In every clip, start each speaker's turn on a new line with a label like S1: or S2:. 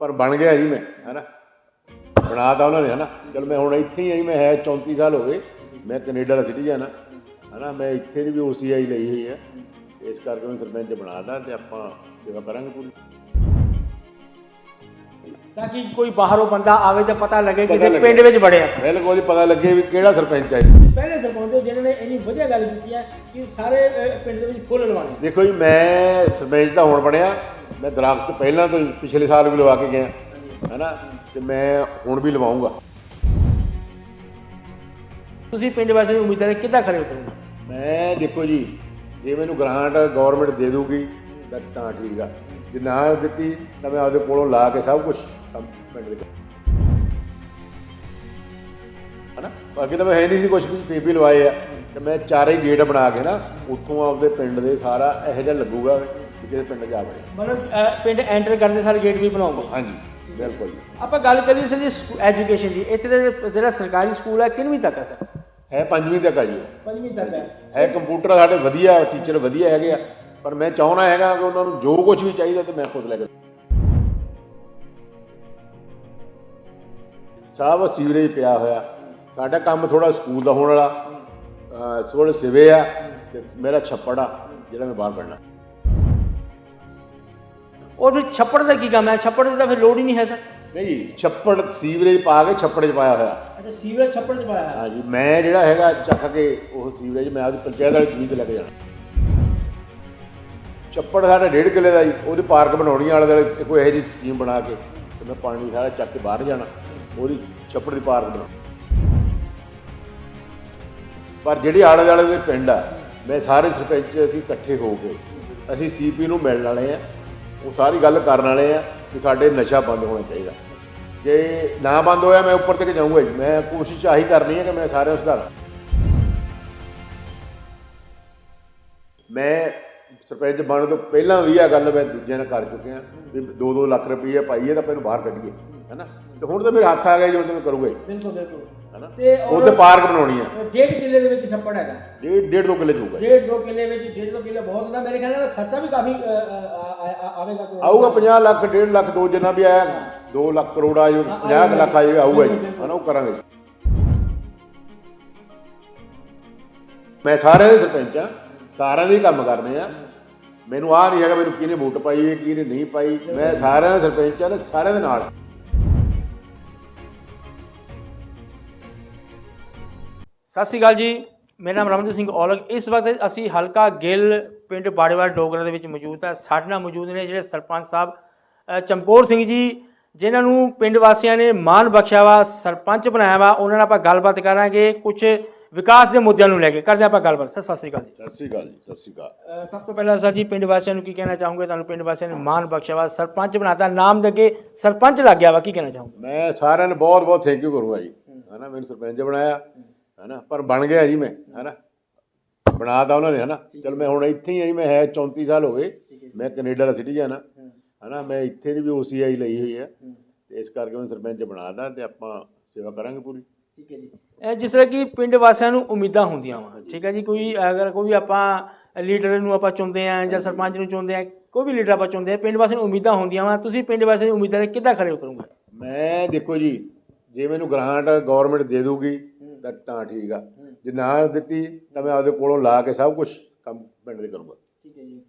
S1: ਪਰ ਬਣ ਗਿਆ ਜੀ ਮੈਂ ਹੈਨਾ? ਬਣਾਤਾ ਉਹਨਾਂ ਨੇ ਹੈਨਾ? ਚਲ ਮੈਂ ਹੁਣ ਇੱਥੇ ਹੀ ਆਈ ਮੈਂ ਹੈ 34 ਸਾਲ ਹੋ ਗਏ। ਮੈਂ ਕੈਨੇਡਾ ਦਾ ਸਿਟੀਜ਼ਨ ਹਾਂ ਹੈਨਾ? ਮੈਂ ਇੱਥੇ ਦੀ ਵੀ OCI ਲਈ ਹੋਈ ਹੈ ਇਸ ਕਰਕੇ ਮੈਂ ਸਰਪੰਚ ਬਣਾਦਾ ਤੇ ਆਪਾਂ ਸੇਵਾ ਕਰਾਂਗੇ ਪੂਰੀ।
S2: ਤਾਂ ਕਿ ਕੋਈ ਬਾਹਰੋਂ ਬੰਦਾ ਆਵੇ ਤਾਂ ਪਤਾ ਲੱਗੇ ਕਿਸੇ। ਪਿੰਡ ਵਿੱਚ ਵੜਿਆ।
S1: ਬਿਲਕੁਲ ਜੀ ਪਤਾ ਲੱਗੇ ਵੀ ਕਿਹੜਾ ਸਰਪੰਚ ਹੈ।
S2: ਪਹਿਲੇ ਸਰਪੰਚ ਜਿਹਨਾਂ ਨੇ ਇੰਨੀ ਵਧੀਆ ਗੱਲ ਕੀਤੀ ਹੈ ਕਿ ਸਾਰੇ ਪਿੰਡ ਦੇ ਵਿੱਚ ਫੁੱਲ ਲਵਾਣੇ
S1: ਦੇਖੋ ਜੀ ਮੈਂ ਸਰਪੰਚ ਦਾ ਹੁਣ ਬਣਿਆ। ਮੈਂ ਦਰਖਤ ਪਹਿਲਾਂ ਤੋਂ ਹੀ ਪਿਛਲੇ ਸਾਲ ਵੀ ਲਵਾ ਕੇ ਗਿਆ ਹੈਨਾ? ਤੇ ਮੈਂ ਹੁਣ ਵੀ ਲਵਾਉਂਗਾ।
S2: ਤੁਸੀਂ ਪਿੰਡ ਵਾਸੀਆਂ ਦੀ ਉਮੀਦਾਂ ਦੇ ਕਿੱਦਾਂ ਖਰੇ ਉਤਰੋਗੇ
S1: ਮੈਂ ਦੇਖੋ ਜੀ ਜੇ ਮੈਨੂੰ ਗ੍ਰਾਂਟ ਗਵਰਨਮੈਂਟ ਦੇ ਦੂਗੀ ਤਾਂ ਤਾਂ ਠੀਕ ਆ। ਜੇ ਨਾ ਦਿੱਤੀ ਤਾਂ ਮੈਂ ਆਪਦੇ ਕੋਲੋਂ ਲਾ ਕੇ ਸਭ ਕੁਝ ਪਿੰਡ ਦੇ। ਹਨਾ? ਬਾਕੀ ਤਾਂ ਮੈਂ ਹੈ ਨਹੀਂ ਸੀ ਕੁਝ ਵੀ ਪੀਪੀ ਲਵਾਏ ਆ। ਤੇ ਮੈਂ ਚਾਰੇ ਗੇਟ ਬਣਾ ਕੇ ਨਾ ਉੱਥੋਂ ਆਪਦੇ ਪਿੰਡ ਦੇ ਸਾਰਾ ਇਹੋ ਜਿਹਾ ਲੱਗੂਗਾ। ਕਿਸੇ ਪਿੰਡ ਜਾ ਵੜੇ।
S2: ਮਤਲਬ ਅਹ, ਪਿੰਡ ਐਂਟਰ ਕਰਦੇ ਸਾਰੇ ਗੇਟ ਵੀ ਬਣਾਉਂਗੇ
S1: ਹਾਂਜੀ ਬਿਲਕੁਲ ਜੀ।
S2: ਆਪਾਂ ਗੱਲ ਕਰੀਏ ਸਰ ਜੀ ਐਜੂਕੇਸ਼ਨ ਦੀ। ਇੱਥੇ ਦੇ ਜਿਹੜਾ ਸਰਕਾਰੀ ਸਕੂਲ ਹੈ ਕਿੰਨਵੀਂ ਤੱਕ ਹੈ ਸਰ?
S1: ਹੈ ਪੰਜਵੀਂ ਤੱਕ ਆ ਜੀ। ਉਹ।
S2: ਪੰਜਵੀਂ ਤੱਕ ਹੈ।
S1: ਹੈ ਕੰਪਿਊਟਰ ਸਾਡੇ ਵਧੀਆ ਟੀਚਰ ਵਧੀਆ ਹੈਗੇ ਆ। ਪਰ ਮੈਂ ਚਾਹੁੰਦਾ ਹੈਗਾ ਕਿ ਉਹਨਾਂ ਨੂੰ ਜੋ ਕੁਝ ਵੀ ਚਾਹੀਦਾ ਤੇ ਮੈਂ ਖੁਦ ਲੈ ਕੇ ਸਭ ਸੀਵਰੇਜ ਪਿਆ ਹੋਇਆ। ਸਾਡਾ ਕੰਮ ਥੋੜਾ ਸਕੂਲ ਦਾ ਹੋਣ ਵਾਲਾ। ਥੋੜੇ ਸਿਵੇ ਆ ਤੇ ਮੇਰਾ ਛੱਪੜ ਆ ਜਿਹੜਾ ਮੈਂ ਬਾਹਰ ਕੱਢਣਾ
S2: ਔਰ ਫਿਰ ਛੱਪੜ ਦਾ ਕੀ ਕੰਮ ਹੈ? ਛੱਪੜ ਦੀ ਤਾਂ ਫਿਰ ਲੋੜ ਹੀ ਨਹੀਂ ਹੈ ਸਰ।
S1: ਨਹੀਂ ਛੱਪੜ ਸੀਵਰੇਜ ਪਾ ਕੇ ਛੱਪੜ 'ਚ ਪਾਇਆ ਹੋਇਆ।
S2: ਅੱਛਾ ਸੀਵਰੇਜ ਛੱਪੜ 'ਚ ਪਾਇਆ ਹੈ
S1: ਹਾਂਜੀ ਮੈਂ ਜਿਹੜਾ ਹੈਗਾ ਚੱਕ ਕੇ ਉਹ ਸੀਵਰੇਜ ਮੈਂ ਆਪਦੀ ਪੰਚਾਇਤ ਵਾਲੀ ਜ਼ਮੀਨ 'ਤੇ ਲੈ ਕੇ ਜਾਣਾ। ਛੱਪੜ ਸਾਡਾ ਡੇਢ ਕਿੱਲੇ ਦਾ ਜੀ ਉਹਦੀ ਪਾਰਕ ਬਣਾਉਣੀ ਵਾਲੇ ਦੁਆਲੇ ਕੋਈ ਇਹੋ ਜਿਹੀ ਸਕੀਮ ਬਣਾ ਕੇ ਤੇ ਮੈਂ ਪਾਣੀ ਸਾਰਾ ਚੱਕ ਕੇ ਬਾਹਰ ਜਾਣਾ ਉਹਦੀ ਛੱਪੜ ਦੀ ਪਾਰਕ ਬਣਾ ਪਰ ਜਿਹੜੀ ਆਲੇ ਦੁਆਲੇ ਦੇ ਪਿੰਡ ਆ ਮੈਂ ਸਾਰੇ ਸਰਪੰਚ ਅਸੀਂ ਇਕੱਠੇ ਹੋ ਕੇ ਅਸੀਂ ਸੀਪੀ ਨੂੰ ਮਿਲਣ ਵਾਲੇ ਆ। ਉਹ ਸਾਰੀ ਗੱਲ ਕਰਨ ਵਾਲੇ ਆ ਕਿ ਸਾਡੇ ਨਸ਼ਾ ਬੰਦ ਹੋਣਾ ਚਾਹੀਦਾ। ਜੇ ਨਾ ਬੰਦ ਹੋਇਆ ਮੈਂ ਉੱਪਰ ਤੱਕ ਜਾਊਂਗਾ ਜੀ। ਮੈਂ ਕੋਸ਼ਿਸ਼ ਆਹੀ ਕਰਨੀ ਹੈ ਕਿ ਮੈਂ ਸਾਰਿਆਂ ਨੂੰ ਸੁਧਾਰਾਂ। ਮੈਂ ਸਰਪੰਚ ਬਣਨ ਤੋਂ ਪਹਿਲਾਂ ਵੀ ਇਹ ਗੱਲ ਮੈਂ ਦੂਜਿਆਂ ਨਾਲ ਕਰ ਚੁੱਕਿਆ ਵੀ 2-2 ਲੱਖ ਰੁਪਏ ਪਾਈਏ ਤਾਂ ਆਪਾਂ ਇਹਨੂੰ ਬਾਹਰ ਕੱਢੀਏ, ਹੈਨਾ? ਤੇ ਹੁਣ ਤਾਂ ਮੇਰੇ ਹੱਥ ਆ ਗਿਆ ਜੋ, ਹੁਣ ਮੈਂ ਕਰੂੰਗਾ
S2: ਬਿਲਕੁਲ ਬਿਲਕੁਲ।
S1: ਹੈਨਾ?
S2: ਤੇ
S1: ਉੱਥੇ ਪਾਰਕ ਬਣਾਉਣੀ ਆ।
S2: ਡੇਢ ਕਿੱਲੇ ਦੇ ਵਿੱਚ ਛੱਪੜ ਹੈਗਾ।
S1: ਡੇਢ ਡੇਢ ਦੋ ਕਿੱਲੇ ਜਾਊਗਾ।
S2: ਡੇਢ ਦੋ ਕਿੱਲੇ ਵਿੱਚ ਡੇਢ ਦੋ ਕਿੱਲੇ ਬਹੁਤ ਹੁੰਦਾ। ਮੇਰੇ ਖਿਆਲ ਨਾਲ ਖਰਚਾ ਵੀ ਕਾਫੀ ਆਵੇਗਾ ਕੋਈ।
S1: ਆਊਗਾ 50 ਲੱਖ 1.5 ਲੱਖ ਦੋ ਜਿੰਨਾ ਵੀ ਆਇਆ 2 ਲੱਖ ਕਰੋੜ ਆ ਜਾਊ 50 ਲੱਖ ਆ ਜਾਊਗਾ ਆਊਗਾ ਜੀ। ਹਨਾ ਉਹ ਕਰਾਂਗੇ। ਮੈਂ ਸਾਰਿਆਂ ਦੇ ਸਰਪੰਚ ਆ। ਸਾਰਿਆਂ ਦੇ ਕੰਮ ਕਰਨੇ ਆ। ਮੈਨੂੰ ਆ ਨਹੀਂ ਹੈਗਾ ਮੈਨੂੰ ਕਿਹਨੇ ਵੋਟ ਪਾਈ ਹੈ ਕਿਹਨੇ ਨਹੀਂ ਪਾਈ। ਮੈਂ ਸਾਰਿਆਂ ਦਾ ਸਰਪੰਚ ਆ ਤੇ ਸਾਰਿਆਂ ਦੇ ਨਾਲ।
S2: ਸਤਿ ਸ਼੍ਰੀ ਅਕਾਲ ਜੀ। ਮੇਰਾ ਨਾਮ ਰਮਨਜੀਤ ਸਿੰਘ ਔਲਖ। ਇਸ ਵਕਤ ਅਸੀਂ ਹਲਕਾ ਗਿੱਲ ਪਿੰਡ ਬਾੜੇਵਾਲ ਡੋਗਰਾ ਦੇ ਵਿੱਚ ਮੌਜੂਦ ਹੈ। ਸਾਡੇ ਨਾਲ ਮੌਜੂਦ ਨੇ ਜਿਹੜੇ ਸਰਪੰਚ ਸਾਹਿਬ ਚਮਕੌਰ ਸਿੰਘ ਜੀ ਜਿਨ੍ਹਾਂ ਨੂੰ ਪਿੰਡ ਵਾਸੀਆਂ ਨੇ ਮਾਣ ਬਖਸ਼ਿਆ ਵਾ ਸਰਪੰਚ ਬਣਾਇਆ ਵਾ ਉਹਨਾਂ ਨਾਲ ਆਪਾਂ ਗੱਲਬਾਤ ਕਰਾਂਗੇ ਕੁਝ ਵਿਕਾਸ ਦੇ ਮੁੱਦਿਆਂ ਨੂੰ ਲੈ ਕੇ। ਕਰਦੇ ਆਪਾਂ ਗੱਲਬਾਤ। ਸਰ ਸਤਿ ਸ਼੍ਰੀ ਅਕਾਲ ਜੀ।
S1: ਸਤਿ ਸ੍ਰੀ ਅਕਾਲ ਜੀ ਸਤਿ ਸ੍ਰੀ ਅਕਾਲ।
S2: ਸਭ ਤੋਂ ਪਹਿਲਾਂ ਸਰ ਜੀ ਪਿੰਡ ਵਾਸੀਆਂ ਨੂੰ ਕੀ ਕਹਿਣਾ ਚਾਹੋਗੇ? ਤੁਹਾਨੂੰ ਪਿੰਡ ਵਾਸੀਆਂ ਨੇ ਮਾਣ ਬਖਸ਼ਿਆ ਵਾ ਸਰਪੰਚ ਬਣਾਤਾ ਨਾਮ ਦੇ ਅੱਗੇ ਸਰਪੰਚ ਲੱਗ ਗਿਆ ਵਾ ਕੀ ਕਹਿਣਾ ਚਾਹੋਗੇ?
S1: ਮੈਂ ਸਾਰਿਆਂ ਨੂੰ ਬਹੁਤ ਬਹੁਤ ਥੈਂਕ ਯੂ ਕਰੂੰਗਾ ਜੀ। ਹਨਾ ਮੈਨੂੰ ਸਰਪੰਚ ਬਣਾਇਆ। ਹਨਾ? ਪਰ ਬਣ ਗਿਆ ਜੀ ਮੈਂ ਹਨਾ? ਬਣਾਤਾ ਉਹਨਾਂ ਨੇ ਹਨਾ? ਚਲ ਮੈਂ ਹੁਣ ਇੱਥੇ ਹੀ ਆਈ ਮੈਂ ਹੈ 34 ਸਾਲ ਹੋ ਗਏ। ਮੈਂ ਕੈਨੇਡਾ ਦਾ ਸਿਟੀਜ਼ਨ ਹਾਂ। ਹਨਾ? ਮੈਂ ਇੱਥੇ ਦੀ ਵੀ OCI ਲਈ ਹੋਈ ਹੈ। ਤੇ ਇਸ ਕਰਕੇ ਮੈਂ ਸਰਪੰਚ ਬਣਾਦਾ ਤੇ ਆਪਾਂ ਸੇਵਾ ਕਰਾਂਗੇ ਪੂਰੀ।
S2: ਠੀਕ ਹੈ ਜੀ। ਇਹ ਜਿਸ ਤਰ੍ਹਾਂ ਕਿ ਪਿੰਡ ਵਾਸੀਆਂ ਨੂੰ ਉਮੀਦਾਂ ਹੁੰਦੀਆਂ ਵਾ ਠੀਕ ਹੈ ਜੀ? ਕੋਈ ਅਗਰ ਕੋਈ ਆਪਾਂ ਲੀਡਰ ਨੂੰ ਆਪਾਂ ਚੁਣਦੇ ਆ ਜਾਂ ਸਰਪੰਚ ਨੂੰ ਚੁਣਦੇ ਆ ਕੋਈ ਵੀ ਲੀਡਰ ਆਪਾਂ ਚੁਣਦੇ ਆ ਪਿੰਡ ਵਾਸੀਆਂ ਨੂੰ ਉਮੀਦਾਂ ਹੁੰਦੀਆਂ ਵਾ। ਤੁਸੀਂ ਪਿੰਡ ਵਾਸੀਆਂ ਦੀ ਉਮੀਦਾਂ ਦੇ ਕਿੱਦਾਂ ਖਰੇ ਉਤਰੋਗੇ?
S1: ਮੈਂ ਦੇਖੋ ਜੀ ਜੇ ਮੈਨੂੰ ਗ੍ਰਾਂਟ ਗਵਰਨਮੈਂਟ ਦੇ ਦੂਗੀ ਤਾਂ ਤਾਂ ਠੀਕ ਆ। ਜੇ ਨਾ ਦਿੱਤੀ ਤਾਂ ਮੈਂ ਆਪਦੇ ਕੋਲੋਂ ਲਾ ਕੇ ਸਭ ਕੁਝ ਕੰਮ ਪਿੰਡ ਦੇ ਕਰੂੰਗਾ।
S2: ਠੀਕ ਹੈ ਜੀ।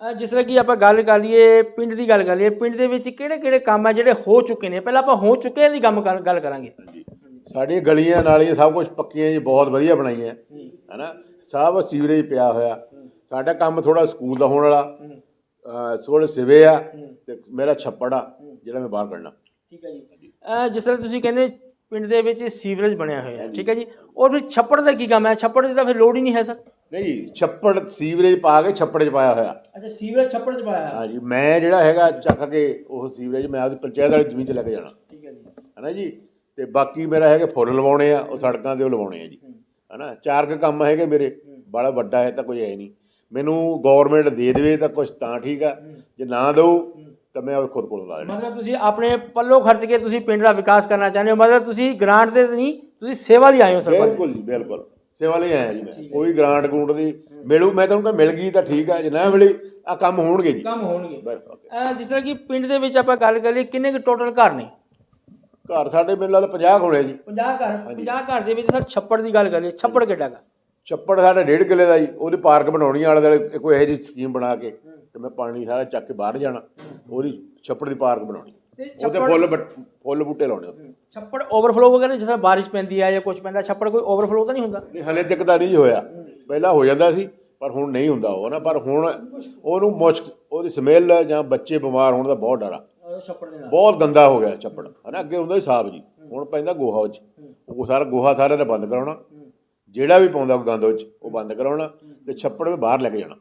S2: ਅਹ ਜਿਸ ਤਰ੍ਹਾਂ ਕਿ ਆਪਾਂ ਗੱਲ ਕਰ ਲਈਏ ਪਿੰਡ ਦੀ ਗੱਲ ਕਰ ਲਈਏ ਪਿੰਡ ਦੇ ਵਿੱਚ ਕਿਹੜੇ ਕਿਹੜੇ ਕੰਮ ਆ ਜਿਹੜੇ ਹੋ ਚੁੱਕੇ ਨੇ? ਪਹਿਲਾਂ ਆਪਾਂ ਹੋ ਚੁੱਕੇ ਦੀ ਕੰਮ ਕਰ- ਗੱਲ ਕਰਾਂਗੇ।
S1: ਹਾਂਜੀ। ਸਾਡੀਆਂ ਗਲੀਆਂ ਨਾਲੀਆਂ ਸਭ ਕੁਝ ਪੱਕੀਆਂ ਜੀ ਬਹੁਤ ਵਧੀਆ ਬਣਾਈਆਂ। ਹੈਨਾ? ਸਭ ਸੀਵਰੇਜ ਪਿਆ ਹੋਇਆ। ਸਾਡਾ ਕੰਮ ਥੋੜਾ ਸਕੂਲ ਦਾ ਹੋਣ ਵਾਲਾ। ਥੋੜੇ ਸਿਵੇ ਆ ਤੇ ਮੇਰਾ ਛੱਪੜ ਆ ਜਿਹੜਾ ਮੈਂ ਬਾਹਰ ਕੱਢਣਾ।
S2: ਠੀਕ ਹੈ ਜੀ। ਅਹ ਜਿਸ ਤਰ੍ਹਾਂ ਤੁਸੀਂ ਕਹਿੰਦੇ ਪਿੰਡ ਦੇ ਵਿੱਚ ਸੀਵਰੇਜ ਬਣਿਆ ਹੋਇਆ ਠੀਕ ਹੈ ਜੀ? ਔਰ ਫਿਰ ਛੱਪੜ ਦਾ ਕੀ ਕੰਮ ਹੈ? ਛੱਪੜ ਦੀ ਤਾਂ ਫਿਰ ਲੋੜ ਹੀ ਨਹੀਂ ਹੈ ਸਰ।
S1: ਨਹੀਂ ਛੱਪੜ ਸੀਵਰੇਜ ਪਾ ਕੇ ਛੱਪੜ 'ਚ ਪਾਇਆ ਹੋਇਆ।
S2: ਅੱਛਾ ਸੀਵਰੇਜ ਛੱਪੜ 'ਚ ਪਾਇਆ
S1: ਹਾਂਜੀ ਮੈਂ ਜਿਹੜਾ ਹੈਗਾ ਚੱਕ ਕੇ ਉਹ ਸੀਵਰੇਜ ਮੈਂ ਆਪਦੀ ਪੰਚਾਇਤ ਵਾਲੀ ਜ਼ਮੀਨ 'ਚ ਲੈ ਕੇ ਜਾਣਾ।
S2: ਠੀਕ ਹੈ ਜੀ।
S1: ਹੈਨਾ ਜੀ? ਤੇ ਬਾਕੀ ਮੇਰਾ ਹੈਗਾ ਫੁੱਲ ਲਵਾਉਣੇ ਆ ਉਹ ਸੜਕਾਂ ਦੇ ਉਹ ਲਵਾਉਣੇ ਆ ਜੀ। ਹੈਨਾ? ਚਾਰ ਕੁ ਕੰਮ ਹੈਗੇ ਮੇਰੇ ਬੜਾ ਵੱਡਾ ਹੈ ਤਾਂ ਕੋਈ ਹੈ ਨਹੀਂ। ਮੈਨੂੰ ਗਵਰਨਮੈਂਟ ਦੇ ਦੇਵੇ ਤਾਂ ਕੁਝ ਤਾਂ ਠੀਕ ਆ। ਜੇ ਨਾ ਦਊ ਤਾਂ ਮੈਂ ਉਹ ਖੁਦ ਕੋਲੋਂ ਲਾ ਲੈਣਾ।
S2: ਮਤਲਬ ਤੁਸੀਂ ਆਪਣੇ ਪੱਲੋਂ ਖਰਚ ਕੇ ਤੁਸੀਂ ਪਿੰਡ ਦਾ ਵਿਕਾਸ ਕਰਨਾ ਚਾਹੁੰਦੇ ਹੋ ਮਤਲਬ ਤੁਸੀਂ ਗ੍ਰਾਂਟ ਦੇ ਨਹੀਂ ਤੁਸੀਂ ਸੇਵਾ ਲਈ ਆਏ ਹੋ ਸਰਪੰਚ।
S1: ਬਿਲਕੁਲ ਜੀ ਬਿਲਕੁਲ। ਸੇਵਾ ਲਈ ਆਇਆ ਜੀ ਮੈਂ। ਕੋਈ ਗ੍ਰਾਂਟ ਗੂੰਟ ਦੀ ਮਿਲੂ ਮੈਂ ਤੁਹਾਨੂੰ ਤਾਂ ਮਿਲ ਗਈ ਤਾਂ ਠੀਕ ਆ ਜੇ ਨਾ ਮਿਲੀ ਆ ਕੰਮ ਹੋਣਗੇ ਜੀ।
S2: ਕੰਮ ਹੋਣਗੇ।
S1: ਬਿਲਕੁਲ
S2: ਜਿਸ ਤਰ੍ਹਾਂ ਕਿ ਪਿੰਡ ਦੇ ਵਿੱਚ ਆਪਾਂ ਗੱਲ ਕਰੀਏ ਕਿੰਨੇ ਕੁ ਟੋਟਲ ਘਰ ਨੇ?
S1: ਘਰ ਸਾਡੇ ਮੈਨੂੰ ਲੱਗਦਾ 50 ਹੋਣੇ ਜੀ।
S2: 50 ਘਰ 50 ਘਰ ਦੇ ਵਿੱਚ ਸਰ ਛੱਪੜ ਦੀ ਗੱਲ ਕਰੀਏ ਛੱਪੜ ਕਿੱਡਾ ਗਾ
S1: ਛੱਪੜ ਸਾਡੇ ਡੇਢ ਕਿੱਲੇ ਦਾ ਜੀ ਉਹਦੀ ਪਾਰਕ ਬਣਾਉਣੀ ਆਲੇ ਦੁਆਲੇ ਕੋਈ ਇਹੋ ਜਿਹੀ ਸਕੀਮ ਬਣਾ ਕੇ। ਤੇ ਮੈਂ ਪਾਣੀ ਸਾਰਾ ਚੱਕ ਕੇ ਬਾਹਰ ਜਾਣਾ ਉਹਦੀ ਛੱਪੜ ਦੀ ਪਾਰਕ ਬਣਾਉਣੀ। ਉਹਦੇ ਫੁੱਲ ਫੁੱਲ ਬੂਟੇ ਲਾਉਣੇ ਉੱਤੇ
S2: ਛੱਪੜ ਓਵਰਫਲੋ ਵਗੈਰਾ ਜਿਸ ਤਰ੍ਹਾਂ ਬਾਰਿਸ਼ ਪੈਂਦੀ ਹੈ ਜਾਂ ਕੁਝ ਪੈਂਦਾ ਛੱਪੜ ਕੋਈ ਓਵਰਫਲੋ ਤਾਂ ਨਹੀਂ ਹੁੰਦਾ?
S1: ਨਹੀਂ ਹਲੇ ਤੱਕ ਤਾਂ ਨਹੀਂ ਹੋਇਆ। ਪਹਿਲਾਂ ਹੋ ਜਾਂਦਾ ਸੀ ਪਰ ਹੁਣ ਨਹੀਂ ਹੁੰਦਾ ਉਹ ਨਾ ਪਰ ਹੁਣ ਉਹਨੂੰ ਮੁਸ਼ਕ ਉਹਦੀ ਸਮੈਲ ਜਾਂ ਬੱਚੇ ਬਿਮਾਰ ਹੋਣ ਦਾ ਬਹੁਤ ਡਰ ਆ।
S2: ਛੱਪੜ ਦੇ ਨਾਲ।
S1: ਬਹੁਤ ਗੰਦਾ ਹੋ ਗਿਆ ਛੱਪੜ। ਹਨਾ ਅੱਗੇ ਹੁੰਦਾ ਸੀ ਸਾਫ਼ ਜੀ ਹੁਣ ਪੈਂਦਾ ਗੋਹਾ ਉਹ 'ਚ। ਉਹ ਸਾਰਾ ਗੋਹਾ ਸਾਰਾ ਨੇ ਬੰਦ ਕਰਾਉਣਾ। ਜਿਹੜਾ ਵੀ ਪਾਉਂਦਾ ਗੰਦ ਉਹ 'ਚ ਉਹ ਬੰਦ ਕਰਾਉਣਾ ਤੇ ਛੱਪੜ ਵੀ ਬਾਹਰ ਲੈ ਕੇ ਜਾਣਾ।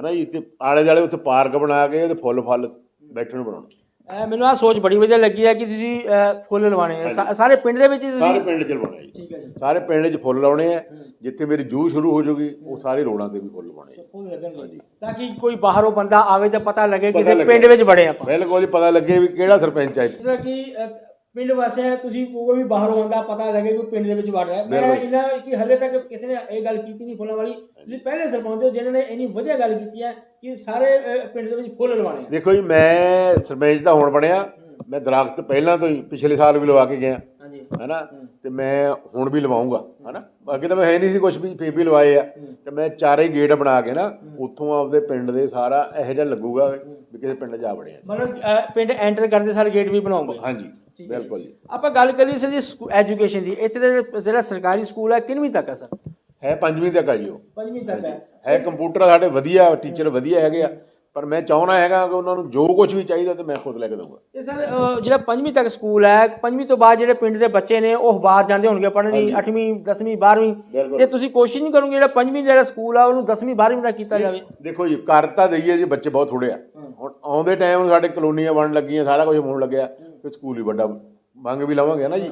S1: ਹਨਾ ਜੀ ਤੇ ਆਲੇ ਦੁਆਲੇ ਉੱਥੇ ਪਾਰਕ ਬਣਾ ਕੇ ਉਹਦੇ ਫੁੱਲ ਫਲ ਬੈਠਣ ਨੂੰ ਬਣਾਉਣਾ।
S2: ਅਹ ਮੈਨੂੰ ਆ ਸੋਚ ਬੜੀ ਵਧੀਆ ਲੱਗੀ ਹੈ ਕਿ ਤੁਸੀਂ ਅਹ, ਫੁੱਲ ਲਵਾਣੇ ਆ। ਸਾ- ਸਾਰੇ ਪਿੰਡ ਦੇ ਵਿੱਚ ਹੀ ਤੁਸੀਂ
S1: ਸਾਰੇ ਪਿੰਡ 'ਚ ਲਵਾਉਣਾ ਜੀ।
S2: ਠੀਕ ਹੈ ਜੀ।
S1: ਸਾਰੇ ਪਿੰਡ 'ਚ ਫੁੱਲ ਲਾਉਣੇ ਆ ਜਿੱਥੇ ਮੇਰੀ ਜੂ ਸ਼ੁਰੂ ਹੋ ਜਾਊਗੀ ਉਹ ਸਾਰੇ ਰੋਡਾਂ ਤੇ ਵੀ ਫੁੱਲ ਲਵਾਉਣੇ ਆ।
S2: ਫੁੱਲ ਲੱਗਣਗੇ। ਤਾਂ ਕਿ ਕੋਈ ਬਾਹਰੋਂ ਬੰਦਾ ਆਵੇ ਤਾਂ ਪਤਾ ਲੱਗੇ ਕਿਸੇ
S1: ਲੱਗੇ।
S2: ਪਿੰਡ ਵਿੱਚ ਬੜੇ ਆਪਾਂ।
S1: ਬਿਲਕੁਲ ਜੀ ਪਤਾ ਲੱਗੇ ਵੀ ਕਿਹੜਾ ਸਰਪੰਚ ਆ ਇੱਥੇ।
S2: ਜਿਸ ਤਰ੍ਹਾਂ ਕਿ ਅਹ, ਪਿੰਡ ਵਾਸੀਆਂ ਤੁਸੀਂ ਕੋਈ ਵੀ ਬਾਹਰੋਂ ਆਉਂਦਾ ਪਤਾ ਲੱਗੇ ਕਿ ਪਿੰਡ ਦੇ ਵਿੱਚ ਵੜ ਰਿਹਾ। ਮੈਂ ਇਹਨਾਂ ਕਿ ਹਲੇ ਤੱਕ ਕਿਸੇ ਨੇ ਇਹ ਗੱਲ ਕੀਤੀ ਨਹੀਂ ਫੁੱਲਾਂ ਵਾਲੀ। ਤੁਸੀਂ ਪਹਿਲੇ ਸਰਪੰਚ ਹੋ ਜਿਨ੍ਹਾਂ ਨੇ ਇੰਨੀ ਵਧੀਆ ਗੱਲ ਕੀਤੀ ਹੈ ਕਿ ਸਾਰੇ ਅਹ, ਪਿੰਡ ਦੇ ਵਿੱਚ ਫੁੱਲ ਲਵਾਣੇ।
S1: ਦੇਖੋ ਜੀ ਮੈਂ ਸਰਪੰਚ ਦਾ ਹੁਣ ਬਣਿਆ। ਮੈਂ ਦਰਖਤ ਪਹਿਲਾਂ ਤੋਂ ਹੀ ਪਿਛਲੇ ਸਾਲ ਵੀ ਲਵਾ ਕੇ ਗਿਆ।
S2: ਹਾਂਜੀ।
S1: ਹੈਨਾ? ਤੇ ਮੈਂ ਹੁਣ ਵੀ ਲਵਾਉਂਗਾ ਹੈਨਾ? ਅੱਗੇ ਤਾਂ ਮੈਂ ਹੈ ਨਹੀਂ ਸੀ ਕੁਝ ਵੀ ਫੇਰ ਵੀ ਲਵਾਏ ਆ। ਤੇ ਮੈਂ ਚਾਰੇ ਗੇਟ ਬਣਾ ਕੇ ਨਾ ਉੱਥੋਂ ਆਪਦੇ ਪਿੰਡ ਦੇ ਸਾਰਾ ਇਹੋ ਜਿਹਾ ਲੱਗੂਗਾ ਵੀ ਕਿਸੇ ਪਿੰਡ ਜਾ ਵੜਿਆ।
S2: ਮਤਲਬ ਅਹ, ਪਿੰਡ ਐਂਟਰ ਕਰਦੇ ਸਾਰੇ ਗੇਟ ਵੀ ਬਣਾਉਂਗੇ।
S1: ਹਾਂਜੀ। ਬਿਲਕੁਲ ਜੀ।
S2: ਆਪਾਂ ਗੱਲ ਕਰੀਏ ਸਰ ਜੀ ਐਜੂਕੇਸ਼ਨ ਦੀ। ਇੱਥੇ ਦੇ ਜਿਹੜਾ ਸਰਕਾਰੀ ਸਕੂਲ ਹੈ ਕਿੰਨਵੀਂ ਤੱਕ ਹੈ ਸਰ?
S1: ਹੈ ਪੰਜਵੀਂ ਤੱਕ ਆ ਜੀ ਉਹ।
S2: ਪੰਜਵੀਂ ਤੱਕ ਹੈ।
S1: ਹੈ ਕੰਪਿਊਟਰ ਸਾਡੇ ਵਧੀਆ ਟੀਚਰ ਵਧੀਆ ਹੈਗੇ ਆ। ਪਰ ਮੈਂ ਚਾਹੁੰਦਾ ਹੈਗਾ ਕਿ ਉਹਨਾਂ ਨੂੰ ਜੋ ਕੁਝ ਵੀ ਚਾਹੀਦਾ ਤੇ ਮੈਂ ਖੁਦ ਲੈ ਕੇ ਦਊਂਗਾ।
S2: ਤੇ ਸਰ ਜਿਹੜਾ ਪੰਜਵੀਂ ਤੱਕ ਸਕੂਲ ਹੈ ਪੰਜਵੀਂ ਤੋਂ ਬਾਅਦ ਜਿਹੜੇ ਪਿੰਡ ਦੇ ਬੱਚੇ ਨੇ ਉਹ ਬਾਹਰ ਜਾਂਦੇ ਹੋਣਗੇ ਪੜ੍ਹਨ ਲਈ। 8ਵੀਂ 10ਵੀਂ 12ਵੀਂ
S1: ਬਿਲਕੁਲ।
S2: ਤੇ ਤੁਸੀਂ ਕੋਸ਼ਿਸ਼ ਨਹੀਂ ਕਰੋਗੇ ਜਿਹੜਾ ਪੰਜਵੀਂ ਜਿਹੜਾ ਸਕੂਲ ਆ ਉਹਨੂੰ 10ਵੀਂ 12ਵੀਂ ਦਾ ਕੀਤਾ ਜਾਵੇ?
S1: ਦੇਖੋ ਜੀ ਕਰ ਤਾਂ ਦਈਏ ਜੀ ਬੱਚੇ ਬਹੁਤ ਥੋੜੇ ਆ। ਹੁਣ ਆਉਂਦੇ ਟਾਈਮ ਸਾਡੇ ਕਲੋਨੀਆਂ ਬਣਨ ਲੱਗੀਆਂ ਸਾਰਾ ਕੁਝ ਹੋਣ ਲੱਗਿਆ। ਤੇ ਸਕੂਲ ਹੀ ਵੱਡਾ ਮੰਗ ਵੀ ਲਵਾਂਗੇ ਨਾ ਜੀ।